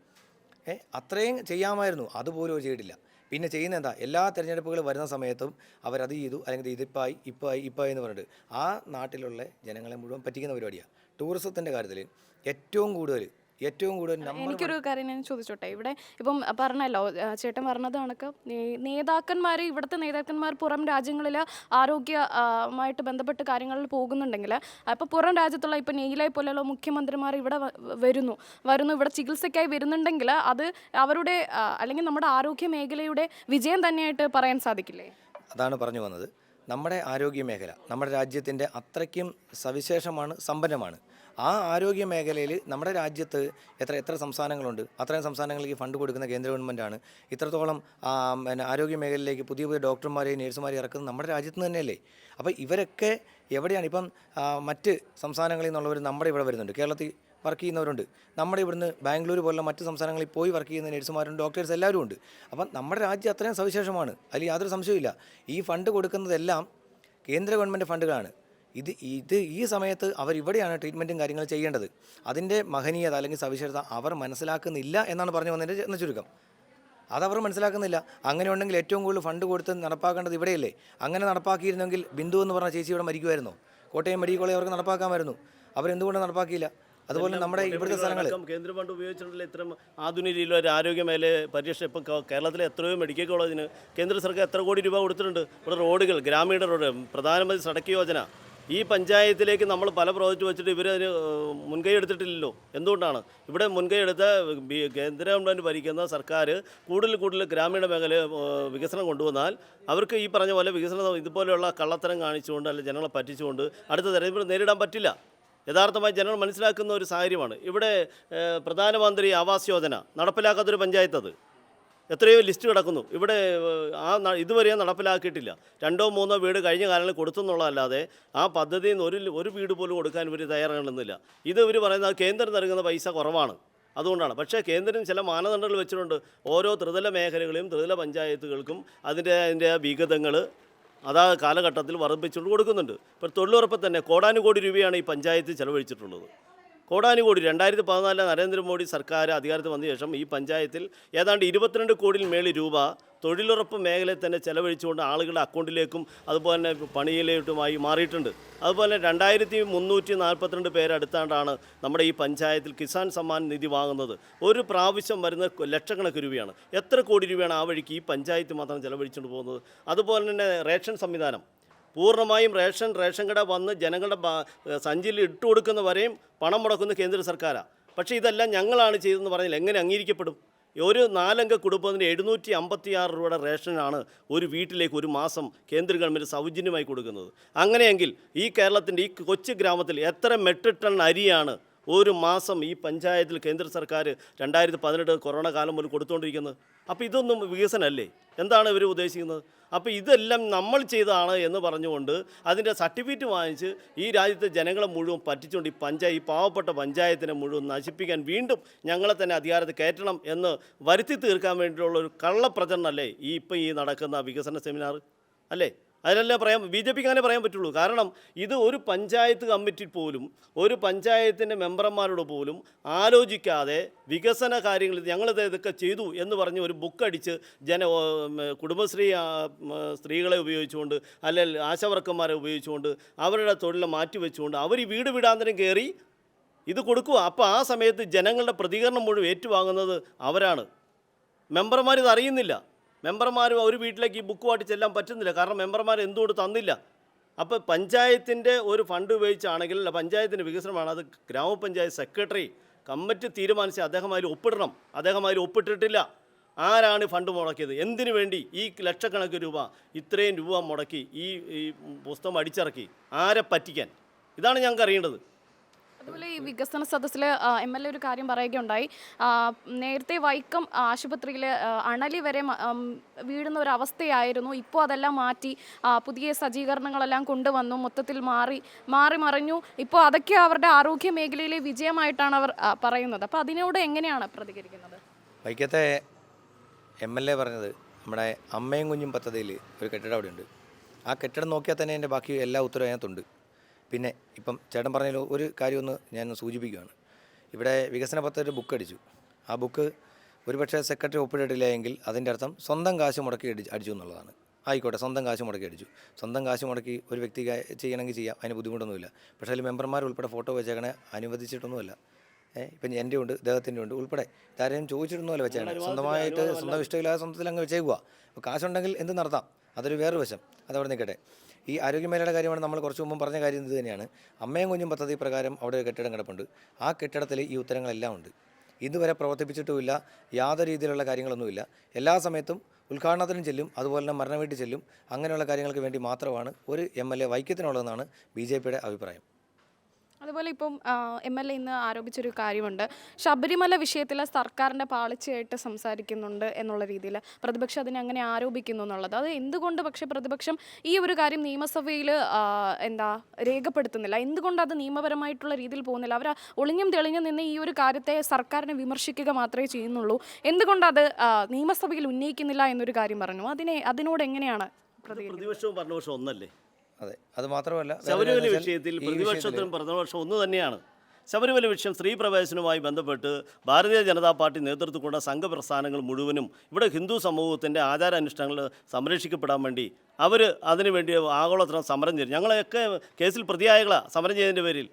ഏ അത്രയും ചെയ്യാമായിരുന്നു. അതുപോലും ചെയ്തിട്ടില്ല. പിന്നെ ചെയ്യുന്ന എന്താ? എല്ലാ തിരഞ്ഞെടുപ്പുകൾ വരുന്ന സമയത്തും അവരത് ചെയ്തു. അല്ലെങ്കിൽ ഇതിപ്പായി ഇപ്പായി ഇപ്പായി എന്ന് പറഞ്ഞിട്ട്. ആ നാട്ടിലുള്ള ജനങ്ങളെ മുഴുവൻ പറ്റിക്കുന്ന പരിപാടിയാണ് ടൂറിസത്തിന്റെ കാര്യത്തിൽ ഏറ്റവും കൂടുതൽ ഏറ്റവും കൂടുതൽ എനിക്കൊരു കാര്യം ഞാൻ ചോദിച്ചോട്ടെ? ഇവിടെ ഇപ്പം പറഞ്ഞല്ലോ ആ, ചേട്ടൻ പറഞ്ഞത് കണക്ക് നേതാക്കന്മാർ ഇവിടുത്തെ നേതാക്കന്മാർ പുറം രാജ്യങ്ങളിൽ ആരോഗ്യമായിട്ട് ബന്ധപ്പെട്ട് കാര്യങ്ങളിൽ പോകുന്നുണ്ടെങ്കിൽ അപ്പോൾ പുറം രാജ്യത്തുള്ള ഇപ്പം നെയ്യിലെ പോലെയുള്ള മുഖ്യമന്ത്രിമാർ ഇവിടെ വ- വരുന്നു. വരുന്നു ഇവിടെ ചികിത്സയ്ക്കായി വരുന്നുണ്ടെങ്കിൽ അത് അവരുടെ ആ, അല്ലെങ്കിൽ നമ്മുടെ ആരോഗ്യ മേഖലയുടെ വിജയം തന്നെയായിട്ട് പറയാൻ സാധിക്കില്ലേ? അതാണ് പറഞ്ഞു വന്നത് നമ്മുടെ ആരോഗ്യ മേഖല നമ്മുടെ രാജ്യത്തിന്റെ അത്രയ്ക്കും സവിശേഷമാണ് സമ്പന്നമാണ്. ആ ആരോഗ്യ മേഖലയിൽ നമ്മുടെ രാജ്യത്ത് എത്ര എത്ര സംസ്ഥാനങ്ങളുണ്ട്? അത്രയും സംസ്ഥാനങ്ങളിലേക്ക് ഫണ്ട് കൊടുക്കുന്ന കേന്ദ്ര ഗവൺമെന്റാണ്. ഇത്രത്തോളം പിന്നെ ആരോഗ്യ മേഖലയിലേക്ക് പുതിയ പുതിയ ഡോക്ടർമാരെയും നേഴ്സുമാരെയും ഇറക്കുന്നത് നമ്മുടെ രാജ്യത്ത് തന്നെയല്ലേ? അപ്പോൾ ഇവരൊക്കെ എവിടെയാണ്? ഇപ്പം മറ്റ് സംസ്ഥാനങ്ങളിൽ നിന്നുള്ളവർ നമ്മുടെ ഇവിടെ വരുന്നുണ്ട്. കേരളത്തിൽ വർക്ക് ചെയ്യുന്നവരുണ്ട്. നമ്മുടെ ഇവിടുന്ന് ബാംഗ്ലൂർ പോലുള്ള മറ്റ് സംസ്ഥാനങ്ങളിൽ പോയി വർക്ക് ചെയ്യുന്ന നഴ്സുമാരും ഡോക്ടേഴ്സ് എല്ലാവരും ഉണ്ട്. അപ്പം നമ്മുടെ രാജ്യം അത്രയും സവിശേഷമാണ്. അതിൽ യാതൊരു സംശയവുമില്ല. ഈ ഫണ്ട് കൊടുക്കുന്നതെല്ലാം കേന്ദ്ര ഗവൺമെന്റ് ഫണ്ടുകളാണ്. ഇത് ഇത് ഈ സമയത്ത് അവർ ഇവിടെയാണ് ട്രീറ്റ്മെന്റും കാര്യങ്ങൾ ചെയ്യേണ്ടത്. അതിന്റെ മഹനീയത അല്ലെങ്കിൽ സവിശേഷത അവർ മനസ്സിലാക്കുന്നില്ല എന്നാണ് പറഞ്ഞു വന്നതിന്റെ എന്ന ചുരുക്കം. അതവർ മനസ്സിലാക്കുന്നില്ല. അങ്ങനെ ഉണ്ടെങ്കിൽ ഏറ്റവും കൂടുതൽ ഫണ്ട് കൊടുത്ത് നടപ്പാക്കേണ്ടത് ഇവിടെയല്ലേ? അങ്ങനെ നടപ്പാക്കിയിരുന്നെങ്കിൽ ബിന്ദു എന്ന് പറഞ്ഞ ചേച്ചി ഇവിടെ മരിക്കുമായിരുന്നോ. കോട്ടയം മെഡിക്കൽ കോളേജ് അവർക്ക് നടപ്പാക്കാമായിരുന്നു. അവരെന്തുകൊണ്ട് നടപ്പാക്കിയില്ല. അതുപോലെ നമ്മുടെ ഇവിടുത്തെ സ്ഥലങ്ങൾ കേന്ദ്ര ഫണ്ട് ഉപയോഗിച്ചിട്ടുള്ള ഇത്തരം ആധുനിക രീതിയിലുള്ള ഒരു ആരോഗ്യ മേലെ പരീക്ഷ ഇപ്പം കേരളത്തിലെ എത്രയോ മെഡിക്കൽ കോളേജിന് കേന്ദ്ര സർക്കാർ എത്ര കോടി രൂപ കൊടുത്തിട്ടുണ്ട്. ഇവിടെ റോഡുകൾ ഗ്രാമീണ റോഡ് പ്രധാനമന്ത്രി സടക്ക് യോജന ഈ പഞ്ചായത്തിലേക്ക് നമ്മൾ പല പ്രോജക്റ്റ് വെച്ചിട്ട് ഇവർ അതിന് മുൻകൈ എടുത്തിട്ടില്ലല്ലോ. എന്തുകൊണ്ടാണ്? ഇവിടെ മുൻകൈ എടുത്ത കേന്ദ്ര ഗവൺമെന്റ് ഭരിക്കുന്ന സർക്കാർ കൂടുതൽ കൂടുതൽ ഗ്രാമീണ മേഖല വികസനം കൊണ്ടുവന്നാൽ അവർക്ക് ഈ പറഞ്ഞ പോലെ വികസനം ഇതുപോലെയുള്ള കള്ളത്തരം കാണിച്ചുകൊണ്ട് അല്ലെങ്കിൽ ജനങ്ങളെ പറ്റിച്ചുകൊണ്ട് അടുത്ത തെരഞ്ഞെടുപ്പ് നേരിടാൻ പറ്റില്ല. യഥാർത്ഥമായി ജനങ്ങൾ മനസ്സിലാക്കുന്ന ഒരു സാഹചര്യമാണ്. ഇവിടെ പ്രധാനമന്ത്രി ആവാസ് യോജന നടപ്പിലാക്കാത്തൊരു പഞ്ചായത്ത് അത് എത്രയോ ലിസ്റ്റ് കിടക്കുന്നു. ഇവിടെ ആ ഇതുവരെയും ഇതുവരെ നടപ്പിലാക്കിയിട്ടില്ല. രണ്ടോ മൂന്നോ വീട് കഴിഞ്ഞ കാലങ്ങളിൽ കൊടുത്തെന്നുള്ളതല്ലാതെ ആ പദ്ധതിയിൽ നിന്ന് ഒരു ഒരു വീട് പോലും കൊടുക്കാൻ ഇവർ തയ്യാറാകുന്നില്ല ഇത് ഇവർ പറയുന്നത് കേന്ദ്രം നൽകുന്ന പൈസ കുറവാണ്. അതുകൊണ്ടാണ്. പക്ഷേ കേന്ദ്രം ചില മാനദണ്ഡങ്ങൾ വെച്ചിട്ടുണ്ട്. ഓരോ ത്രിതല മേഖലകളെയും ത്രിതല പഞ്ചായത്തുകൾക്കും അതിന്റെ അതിന്റെ വിഹിതങ്ങൾ അതാ കാലഘട്ടത്തിൽ വർദ്ധിപ്പിച്ചുകൊണ്ട് കൊടുക്കുന്നുണ്ട്. ഇപ്പോൾ തൊഴിലുറപ്പ് തന്നെ കോടാനുകോടി രൂപയാണ് ഈ പഞ്ചായത്ത് ചെലവഴിച്ചിട്ടുള്ളത്. കോടാനുകോടി രണ്ടായിരത്തി പതിനാലിലെ നരേന്ദ്രമോദി സർക്കാർ അധികാരത്തിൽ വന്ന ശേഷം ഈ പഞ്ചായത്തിൽ ഏതാണ്ട് ഇരുപത്തിരണ്ട് കോടിയിൽ മേളിൽ രൂപ തൊഴിലുറപ്പ് മേഖലയിൽ തന്നെ ചെലവഴിച്ചുകൊണ്ട് ആളുകളുടെ അക്കൗണ്ടിലേക്കും അതുപോലെ തന്നെ പണിയിലേട്ടുമായി മാറിയിട്ടുണ്ട്. അതുപോലെ രണ്ടായിരത്തി മുന്നൂറ്റി നാൽപ്പത്തിരണ്ട് പേരടുത്താണ്ടാണ് നമ്മുടെ ഈ പഞ്ചായത്തിൽ കിസാൻ സമ്മാൻ നിധി വാങ്ങുന്നത്. ഒരു പ്രാവശ്യം വരുന്ന ലക്ഷക്കണക്കിന് ലക്ഷക്കണക്ക് രൂപയാണ്. എത്ര കോടി രൂപയാണ് ആ വഴിക്ക് ഈ പഞ്ചായത്ത് മാത്രം ചെലവഴിച്ചുകൊണ്ട് പോകുന്നത്? അതുപോലെ തന്നെ റേഷൻ സംവിധാനം. പൂർണമായും റേഷൻ റേഷൻ കട വന്ന് ജനങ്ങളുടെ സഞ്ചിയിൽ ഇട്ട് കൊടുക്കുന്നവരെയും പണം മുടക്കുന്ന കേന്ദ്ര സർക്കാരാണ് പക്ഷേ ഇതെല്ലാം ഞങ്ങളാണ് ചെയ്തതെന്ന് പറഞ്ഞാൽ എങ്ങനെ അംഗീകരിക്കപ്പെടും? ഒരു നാലംഗ കുടുംബത്തിന് എഴുന്നൂറ്റി അമ്പത്തി ആറ് രൂപയുടെ റേഷനാണ് ഒരു വീട്ടിലേക്ക് ഒരു മാസം കേന്ദ്ര ഗവൺമെന്റ് സൗജന്യമായി കൊടുക്കുന്നത്. അങ്ങനെയെങ്കിൽ ഈ കേരളത്തിന്റെ ഈ കൊച്ചു ഗ്രാമത്തിൽ എത്ര മെട്രിക് ടൺ അരിയാണ് ഒരു മാസം ഈ പഞ്ചായത്തിൽ കേന്ദ്ര സർക്കാർ രണ്ടായിരത്തി പതിനെട്ട് കൊറോണ കാലം മുതൽ കൊടുത്തുകൊണ്ടിരിക്കുന്നത് അപ്പോൾ ഇതൊന്നും വികസനമല്ലേ എന്താണ് ഇവർ ഉദ്ദേശിക്കുന്നത്? അപ്പോൾ ഇതെല്ലാം നമ്മൾ ചെയ്തതാണ് എന്ന് പറഞ്ഞുകൊണ്ട് അതിന്റെ സർട്ടിഫിക്കറ്റ് വാങ്ങിച്ച് ഈ രാജ്യത്തെ ജനങ്ങളെ മുഴുവൻ പറ്റിച്ചുകൊണ്ട് ഈ പഞ്ചായത്ത് ഈ പാവപ്പെട്ട പഞ്ചായത്തിനെ മുഴുവൻ നശിപ്പിക്കാൻ വീണ്ടും ഞങ്ങളെ തന്നെ അധികാരത്തിൽ കയറ്റണം എന്ന് വരുത്തി തീർക്കാൻ വേണ്ടിയിട്ടുള്ള ഒരു കള്ളപ്രചരണമല്ലേ ഈ ഇപ്പം ഈ നടക്കുന്ന വികസന സെമിനാർ? അല്ലേ? അതിനെല്ലാം പറയാം ബി ജെ പിക്ക് അങ്ങനെ പറയാൻ പറ്റുള്ളൂ. കാരണം ഇത് ഒരു പഞ്ചായത്ത് കമ്മിറ്റി പോലും ഒരു പഞ്ചായത്തിന്റെ മെമ്പർമാരോട് പോലും ആലോചിക്കാതെ വികസന കാര്യങ്ങളിൽ ഞങ്ങൾ ഇതൊക്കെ ചെയ്തു എന്ന് പറഞ്ഞ് ഒരു ബുക്ക് അടിച്ച് ജന കുടുംബശ്രീ സ്ത്രീകളെ ഉപയോഗിച്ചുകൊണ്ട് അല്ലെങ്കിൽ ആശാവർക്കന്മാരെ ഉപയോഗിച്ചുകൊണ്ട് അവരുടെ തൊഴിലെ മാറ്റി വെച്ചുകൊണ്ട് അവർ ഈ വീട് വിടാന്തരം കയറി ഇത് കൊടുക്കുക. അപ്പോൾ ആ സമയത്ത് ജനങ്ങളുടെ പ്രതികരണം മുഴുവൻ ഏറ്റുവാങ്ങുന്നത് അവരാണ്. മെമ്പർമാർ ഇത് അറിയുന്നില്ല. മെമ്പർമാർ ഒരു വീട്ടിലേക്ക് ഈ ബുക്കുമായിട്ട് ചെല്ലാൻ പറ്റുന്നില്ല. കാരണം മെമ്പർമാർ എന്തുകൊണ്ട് തന്നില്ല? അപ്പോൾ പഞ്ചായത്തിന്റെ ഒരു ഫണ്ട് ഉപയോഗിച്ചാണെങ്കിൽ അല്ല, പഞ്ചായത്തിന്റെ വികസനമാണ്. അത് ഗ്രാമപഞ്ചായത്ത് സെക്രട്ടറി കമ്മിറ്റി തീരുമാനിച്ച് അദ്ദേഹം അതിൽ ഒപ്പിടണം. അദ്ദേഹം അതിൽ ഒപ്പിട്ടിട്ടില്ല. ആരാണ് ഫണ്ട് മുടക്കിയത്? എന്തിനു വേണ്ടി ഈ ലക്ഷക്കണക്കിന് രൂപ ഇത്രയും രൂപ മുടക്കി ഈ പുസ്തകം അടിച്ചിറക്കി? ആരെ പറ്റിക്കാൻ? ഇതാണ് ഞങ്ങൾക്ക് അറിയേണ്ടത്. അതുപോലെ ഈ വികസന സദസ്സിൽ എം എൽ എ ഒരു കാര്യം പറയുകയുണ്ടായി. നേരത്തെ വൈക്കം ആശുപത്രിയിൽ അണലി വരെ വീഴുന്ന ഒരു അവസ്ഥയായിരുന്നു. ഇപ്പോൾ അതെല്ലാം മാറ്റി പുതിയ സജ്ജീകരണങ്ങളെല്ലാം കൊണ്ടുവന്നു മൊത്തത്തിൽ മാറി മാറി മറിഞ്ഞു. ഇപ്പോൾ അതൊക്കെ അവരുടെ ആരോഗ്യ മേഖലയിലെ വിജയമായിട്ടാണ് അവർ പറയുന്നത്. അപ്പോൾ അതിനോട് എങ്ങനെയാണ് പ്രതികരിക്കുന്നത്? വൈക്കത്തെ എം എൽ എ പറഞ്ഞത് നമ്മുടെ അമ്മയും കുഞ്ഞും പദ്ധതിയിൽ ഒരു കെട്ടിടം അവിടെ ഉണ്ട് ആ കെട്ടിടം നോക്കിയാൽ തന്നെ എന്റെ ബാക്കി എല്ലാ ഉത്തരവും അതിനകത്തുണ്ട്. പിന്നെ ഇപ്പം ചേട്ടൻ പറഞ്ഞതിൽ ഒരു കാര്യമൊന്ന് ഞാൻ സൂചിപ്പിക്കുകയാണ് ഇവിടെ വികസന പദ്ധതി ബുക്ക് അടിച്ചു. ആ ബുക്ക് ഒരുപക്ഷെ സെക്രട്ടറി ഒപ്പിട്ടിട്ടില്ല എങ്കിൽ അതിന്റെ അർത്ഥം സ്വന്തം കാശ് മുടക്കി അടി അടിച്ചു എന്നുള്ളതാണ്. ആയിക്കോട്ടെ സ്വന്തം കാശ് മുടക്കി അടിച്ചു. സ്വന്തം കാശ് മുടക്കി ഒരു വ്യക്തി ചെയ്യണമെങ്കിൽ ചെയ്യാം അതിന് ബുദ്ധിമുട്ടൊന്നുമില്ല. പക്ഷേ അതിൽ മെമ്പർമാർ ഉൾപ്പെടെ ഫോട്ടോ വെച്ചേക്കണേ അനുവദിച്ചിട്ടൊന്നുമല്ല. ഇപ്പം എന്റെ ഉണ്ട് ഇദ്ദേഹത്തിന്റെ ഉണ്ട് ഉൾപ്പെടെ ഇതാരെയും ചോദിച്ചിട്ടൊന്നുമല്ല വെച്ചാണ് സ്വന്തമായിട്ട് സ്വന്തം ഇഷ്ടമില്ലാതെ സ്വന്തത്തിൽ അങ്ങ് വെച്ചേക്കുക അപ്പോൾ കാശുണ്ടെങ്കിൽ എന്ത് നടത്താം? അതൊരു വേറൊരു വശം. അതവിടെ നിൽക്കട്ടെ. ഈ ആരോഗ്യമേഖലയുടെ കാര്യമാണ് നമ്മൾ കുറച്ച് മുമ്പ് പറഞ്ഞ കാര്യം ഇത് തന്നെയാണ്. അമ്മയും കുഞ്ഞും പദ്ധതി പ്രകാരം അവിടെ ഒരു കെട്ടിടം കിടപ്പുണ്ട്. ആ കെട്ടിടത്തിൽ ഈ ഉത്തരങ്ങളെല്ലാം ഉണ്ട്. ഇതുവരെ പ്രവർത്തിപ്പിച്ചിട്ടുമില്ല. യാതൊരു രീതിയിലുള്ള കാര്യങ്ങളൊന്നുമില്ല. എല്ലാ സമയത്തും ഉദ്ഘാടനത്തിനും ചെല്ലും അതുപോലെ തന്നെ മരണ വീട്ടിൽ ചെല്ലും അങ്ങനെയുള്ള കാര്യങ്ങൾക്ക് വേണ്ടി മാത്രമാണ് ഒരു എം എൽ എ വൈക്കത്തിനുള്ളതെന്നാണ് ബി ജെ പിയുടെ അഭിപ്രായം. അതുപോലെ ഇപ്പം എം എൽ എ ഇന്ന് ആരോപിച്ചൊരു കാര്യമുണ്ട്. ശബരിമല വിഷയത്തിൽ സർക്കാരിന്റെ പാളിച്ചയായിട്ട് സംസാരിക്കുന്നുണ്ട് എന്നുള്ള രീതിയിൽ പ്രതിപക്ഷം അതിനെ അങ്ങനെ ആരോപിക്കുന്നു എന്നുള്ളത്. അത് എന്തുകൊണ്ട് പക്ഷേ പ്രതിപക്ഷം ഈ ഒരു കാര്യം നിയമസഭയിൽ എന്താ രേഖപ്പെടുത്തുന്നില്ല? എന്തുകൊണ്ട് അത് നിയമപരമായിട്ടുള്ള രീതിയിൽ പോകുന്നില്ല? അവർ ഒളിഞ്ഞും തെളിഞ്ഞും നിന്ന് ഈ ഒരു കാര്യത്തെ സർക്കാരിനെ വിമർശിക്കുക മാത്രമേ ചെയ്യുന്നുള്ളൂ. എന്തുകൊണ്ട് അത് നിയമസഭയിൽ ഉന്നയിക്കുന്നില്ല എന്നൊരു കാര്യം പറഞ്ഞു. അതിനെ അതിനോട് എങ്ങനെയാണ് പ്രതിപക്ഷവും ഭരണപക്ഷവും ഒന്നല്ലേ? അതെ. അത് മാത്രമല്ല ശബരിമല വിഷയത്തിൽ പ്രതിപക്ഷത്തിനും പ്രതിപക്ഷം ഒന്ന് തന്നെയാണ്. ശബരിമല വിഷയം സ്ത്രീ പ്രവേശനവുമായി ബന്ധപ്പെട്ട് ഭാരതീയ ജനതാ പാർട്ടി നേതൃത്വം കൊണ്ട സംഘപ്രസ്ഥാനങ്ങൾ മുഴുവനും ഇവിടെ ഹിന്ദു സമൂഹത്തിന്റെ ആചാരാനുഷ്ഠാനങ്ങൾ സംരക്ഷിക്കപ്പെടാൻ വേണ്ടി അവർ അതിനുവേണ്ടി ആഗോളതരം സമരം ചെയ്തു. ഞങ്ങളെയൊക്കെ കേസിൽ പ്രതിയായകളാണ് സമരം ചെയ്തതിന്റെ പേരിൽ.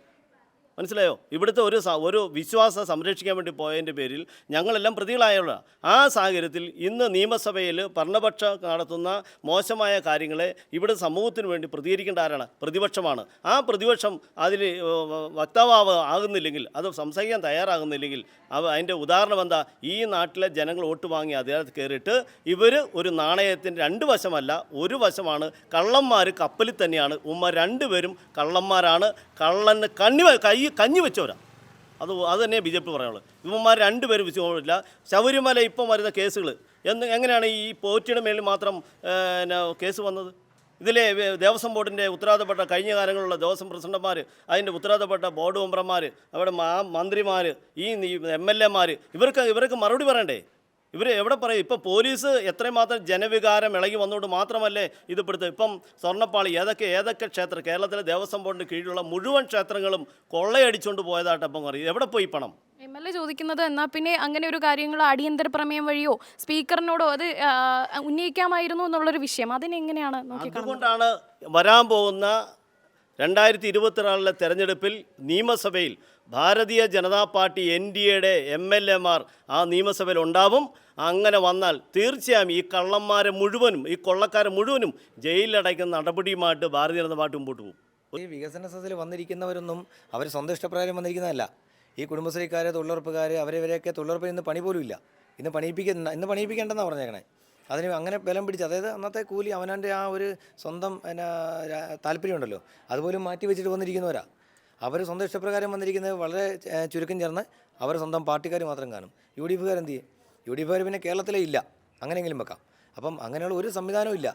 മനസ്സിലായോ? ഇവിടുത്തെ ഒരു ഒരു വിശ്വാസം സംരക്ഷിക്കാൻ വേണ്ടി പോയതിന്റെ പേരിൽ ഞങ്ങളെല്ലാം പ്രതികളായുള്ള ആ സാഹചര്യത്തിൽ ഇന്ന് നിയമസഭയിൽ ഭരണപക്ഷം നടത്തുന്ന മോശമായ കാര്യങ്ങളെ ഇവിടെ സമൂഹത്തിന് വേണ്ടി പ്രതികരിക്കേണ്ട ആരാണ്? പ്രതിപക്ഷമാണ്. ആ പ്രതിപക്ഷം അതിൽ വക്താവ് ആകുന്നില്ലെങ്കിൽ അത് സംസാരിക്കാൻ തയ്യാറാകുന്നില്ലെങ്കിൽ അവ അതിന്റെ ഉദാഹരണം എന്താ? ഈ നാട്ടിലെ ജനങ്ങൾ വോട്ട് വാങ്ങി അതിനകത്ത് കയറിയിട്ട് ഇവർ ഒരു നാണയത്തിന്റെ രണ്ട് വശമല്ല ഒരു വശമാണ് കള്ളന്മാർ കപ്പലിൽ തന്നെയാണ്. ഉമ്മ രണ്ടുപേരും കള്ളന്മാരാണ്. കള്ളന് കണ്ണി വെ- കൈ കഞ്ഞി വെച്ചവരാ. അത് അത് തന്നെ ബി ജെ പി പറയാനുള്ളത് ഇവന്മാർ രണ്ടുപേരും വിശ്വമില്ല ശബരിമല ഇപ്പം വരുന്ന കേസുകൾ എന്ന് എങ്ങനെയാണ് ഈ പോറ്റിയുടെ മേളിൽ മാത്രം കേസ് വന്നത്? ഇതിലെ ദേവസ്വം ബോർഡിന്റെ ഉത്തരവാദപ്പെട്ട കഴിഞ്ഞ കാലങ്ങളിലുള്ള ദേവസ്വം പ്രസിഡന്റുമാർ അതിന്റെ ഉത്തരവാദപ്പെട്ട ബോർഡ് മെമ്പർമാർ അവിടെ മന്ത്രിമാർ ഈ എം എൽ എമാർ ഇവർക്ക് ഇവർക്ക് മറുപടി പറയണ്ടേ? ഇവർ എവിടെ പറയും? ഇപ്പം പോലീസ് എത്രയും മാത്രം ജനവികാരം ഇളകി വന്നുകൊണ്ട് മാത്രമല്ലേ ഇത് പെടുത്തുക ഇപ്പം സ്വർണപ്പാളി ഏതൊക്കെ ഏതൊക്കെ ക്ഷേത്രം കേരളത്തിലെ ദേവസ്വം ബോർഡിന് കീഴിലുള്ള മുഴുവൻ ക്ഷേത്രങ്ങളും കൊള്ളയടിച്ചുകൊണ്ട് പോയതായിട്ട് അപ്പം അറിയും എവിടെ പോയി പണം? എം എൽ എ ചോദിക്കുന്നത് എന്നാൽ പിന്നെ അങ്ങനെ ഒരു കാര്യങ്ങൾ അടിയന്തര പ്രമേയം വഴിയോ സ്പീക്കറിനോടോ അത് ഉന്നയിക്കാമായിരുന്നു എന്നുള്ളൊരു വിഷയം. അതിനെങ്ങനെയാണ് അതുകൊണ്ടാണ് വരാൻ പോകുന്ന രണ്ടായിരത്തി ഇരുപത്തിനാലിലെ തെരഞ്ഞെടുപ്പിൽ നിയമസഭയിൽ Bharatiya Janata Party N D എയുടെ എം എൽ എമാർ ആ നിയമസഭയിൽ ഉണ്ടാവും. അങ്ങനെ വന്നാൽ തീർച്ചയായും ഈ കള്ളന്മാരെ മുഴുവനും ഈ കൊള്ളക്കാരെ മുഴുവനും ജയിലിലടയ്ക്കുന്ന നടപടിയുമായിട്ട് ഭാരതീയ ജനതാ പാർട്ടി മുമ്പോട്ട് പോകും. ഈ വികസന സദസ്സിൽ വന്നിരിക്കുന്നവരൊന്നും അവർ സ്വന്തം ഇഷ്ടപ്രകാരം വന്നിരിക്കുന്നതല്ല. ഈ കുടുംബശ്രീക്കാർ തൊഴിലുറപ്പുകാർ അവരിവരെയൊക്കെ തൊഴിലുറപ്പിൽ ഇന്ന് പണി പോലും ഇല്ല ഇന്ന് പണിയിപ്പിക്കുന്ന ഇന്ന് പണിയിപ്പിക്കേണ്ടെന്നാണ് പറഞ്ഞേക്കണേ. അതിന് അങ്ങനെ ബലം പിടിച്ച് അതായത് അന്നത്തെ കൂലി അവനവന്റെ ആ ഒരു സ്വന്തം എന്നാ താല്പര്യമുണ്ടല്ലോ അതുപോലും മാറ്റി വെച്ചിട്ട് വന്നിരിക്കുന്നവരാ. അവർ സ്വന്തം ഇഷ്ടപ്രകാരം വന്നിരിക്കുന്നത് വളരെ ചുരുക്കം ചേർന്ന് അവർ സ്വന്തം പാർട്ടിക്കാർ മാത്രം കാണും. യു ഡി എഫുകാർ എന്ത് ചെയ്യും? യു ഡി എഫുകാർ പിന്നെ കേരളത്തിലേ ഇല്ല. അങ്ങനെയെങ്കിലും വെക്കാം. അപ്പം അങ്ങനെയുള്ള ഒരു സംവിധാനവും ഇല്ല.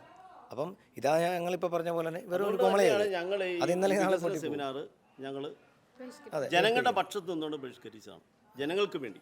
അപ്പം ഇതാ ഞങ്ങളിപ്പോൾ പറഞ്ഞ പോലെ തന്നെ വെറും ഒരു കോമളയാണ്. അത് ഇന്നലെ ഞങ്ങളെ സെമിനാർ ഞങ്ങൾ ജനങ്ങളുടെ പക്ഷത്ത് നിന്നുകൊണ്ട് ബഹിഷ്കരിച്ചതാണ്. ജനങ്ങൾക്ക് വേണ്ടി.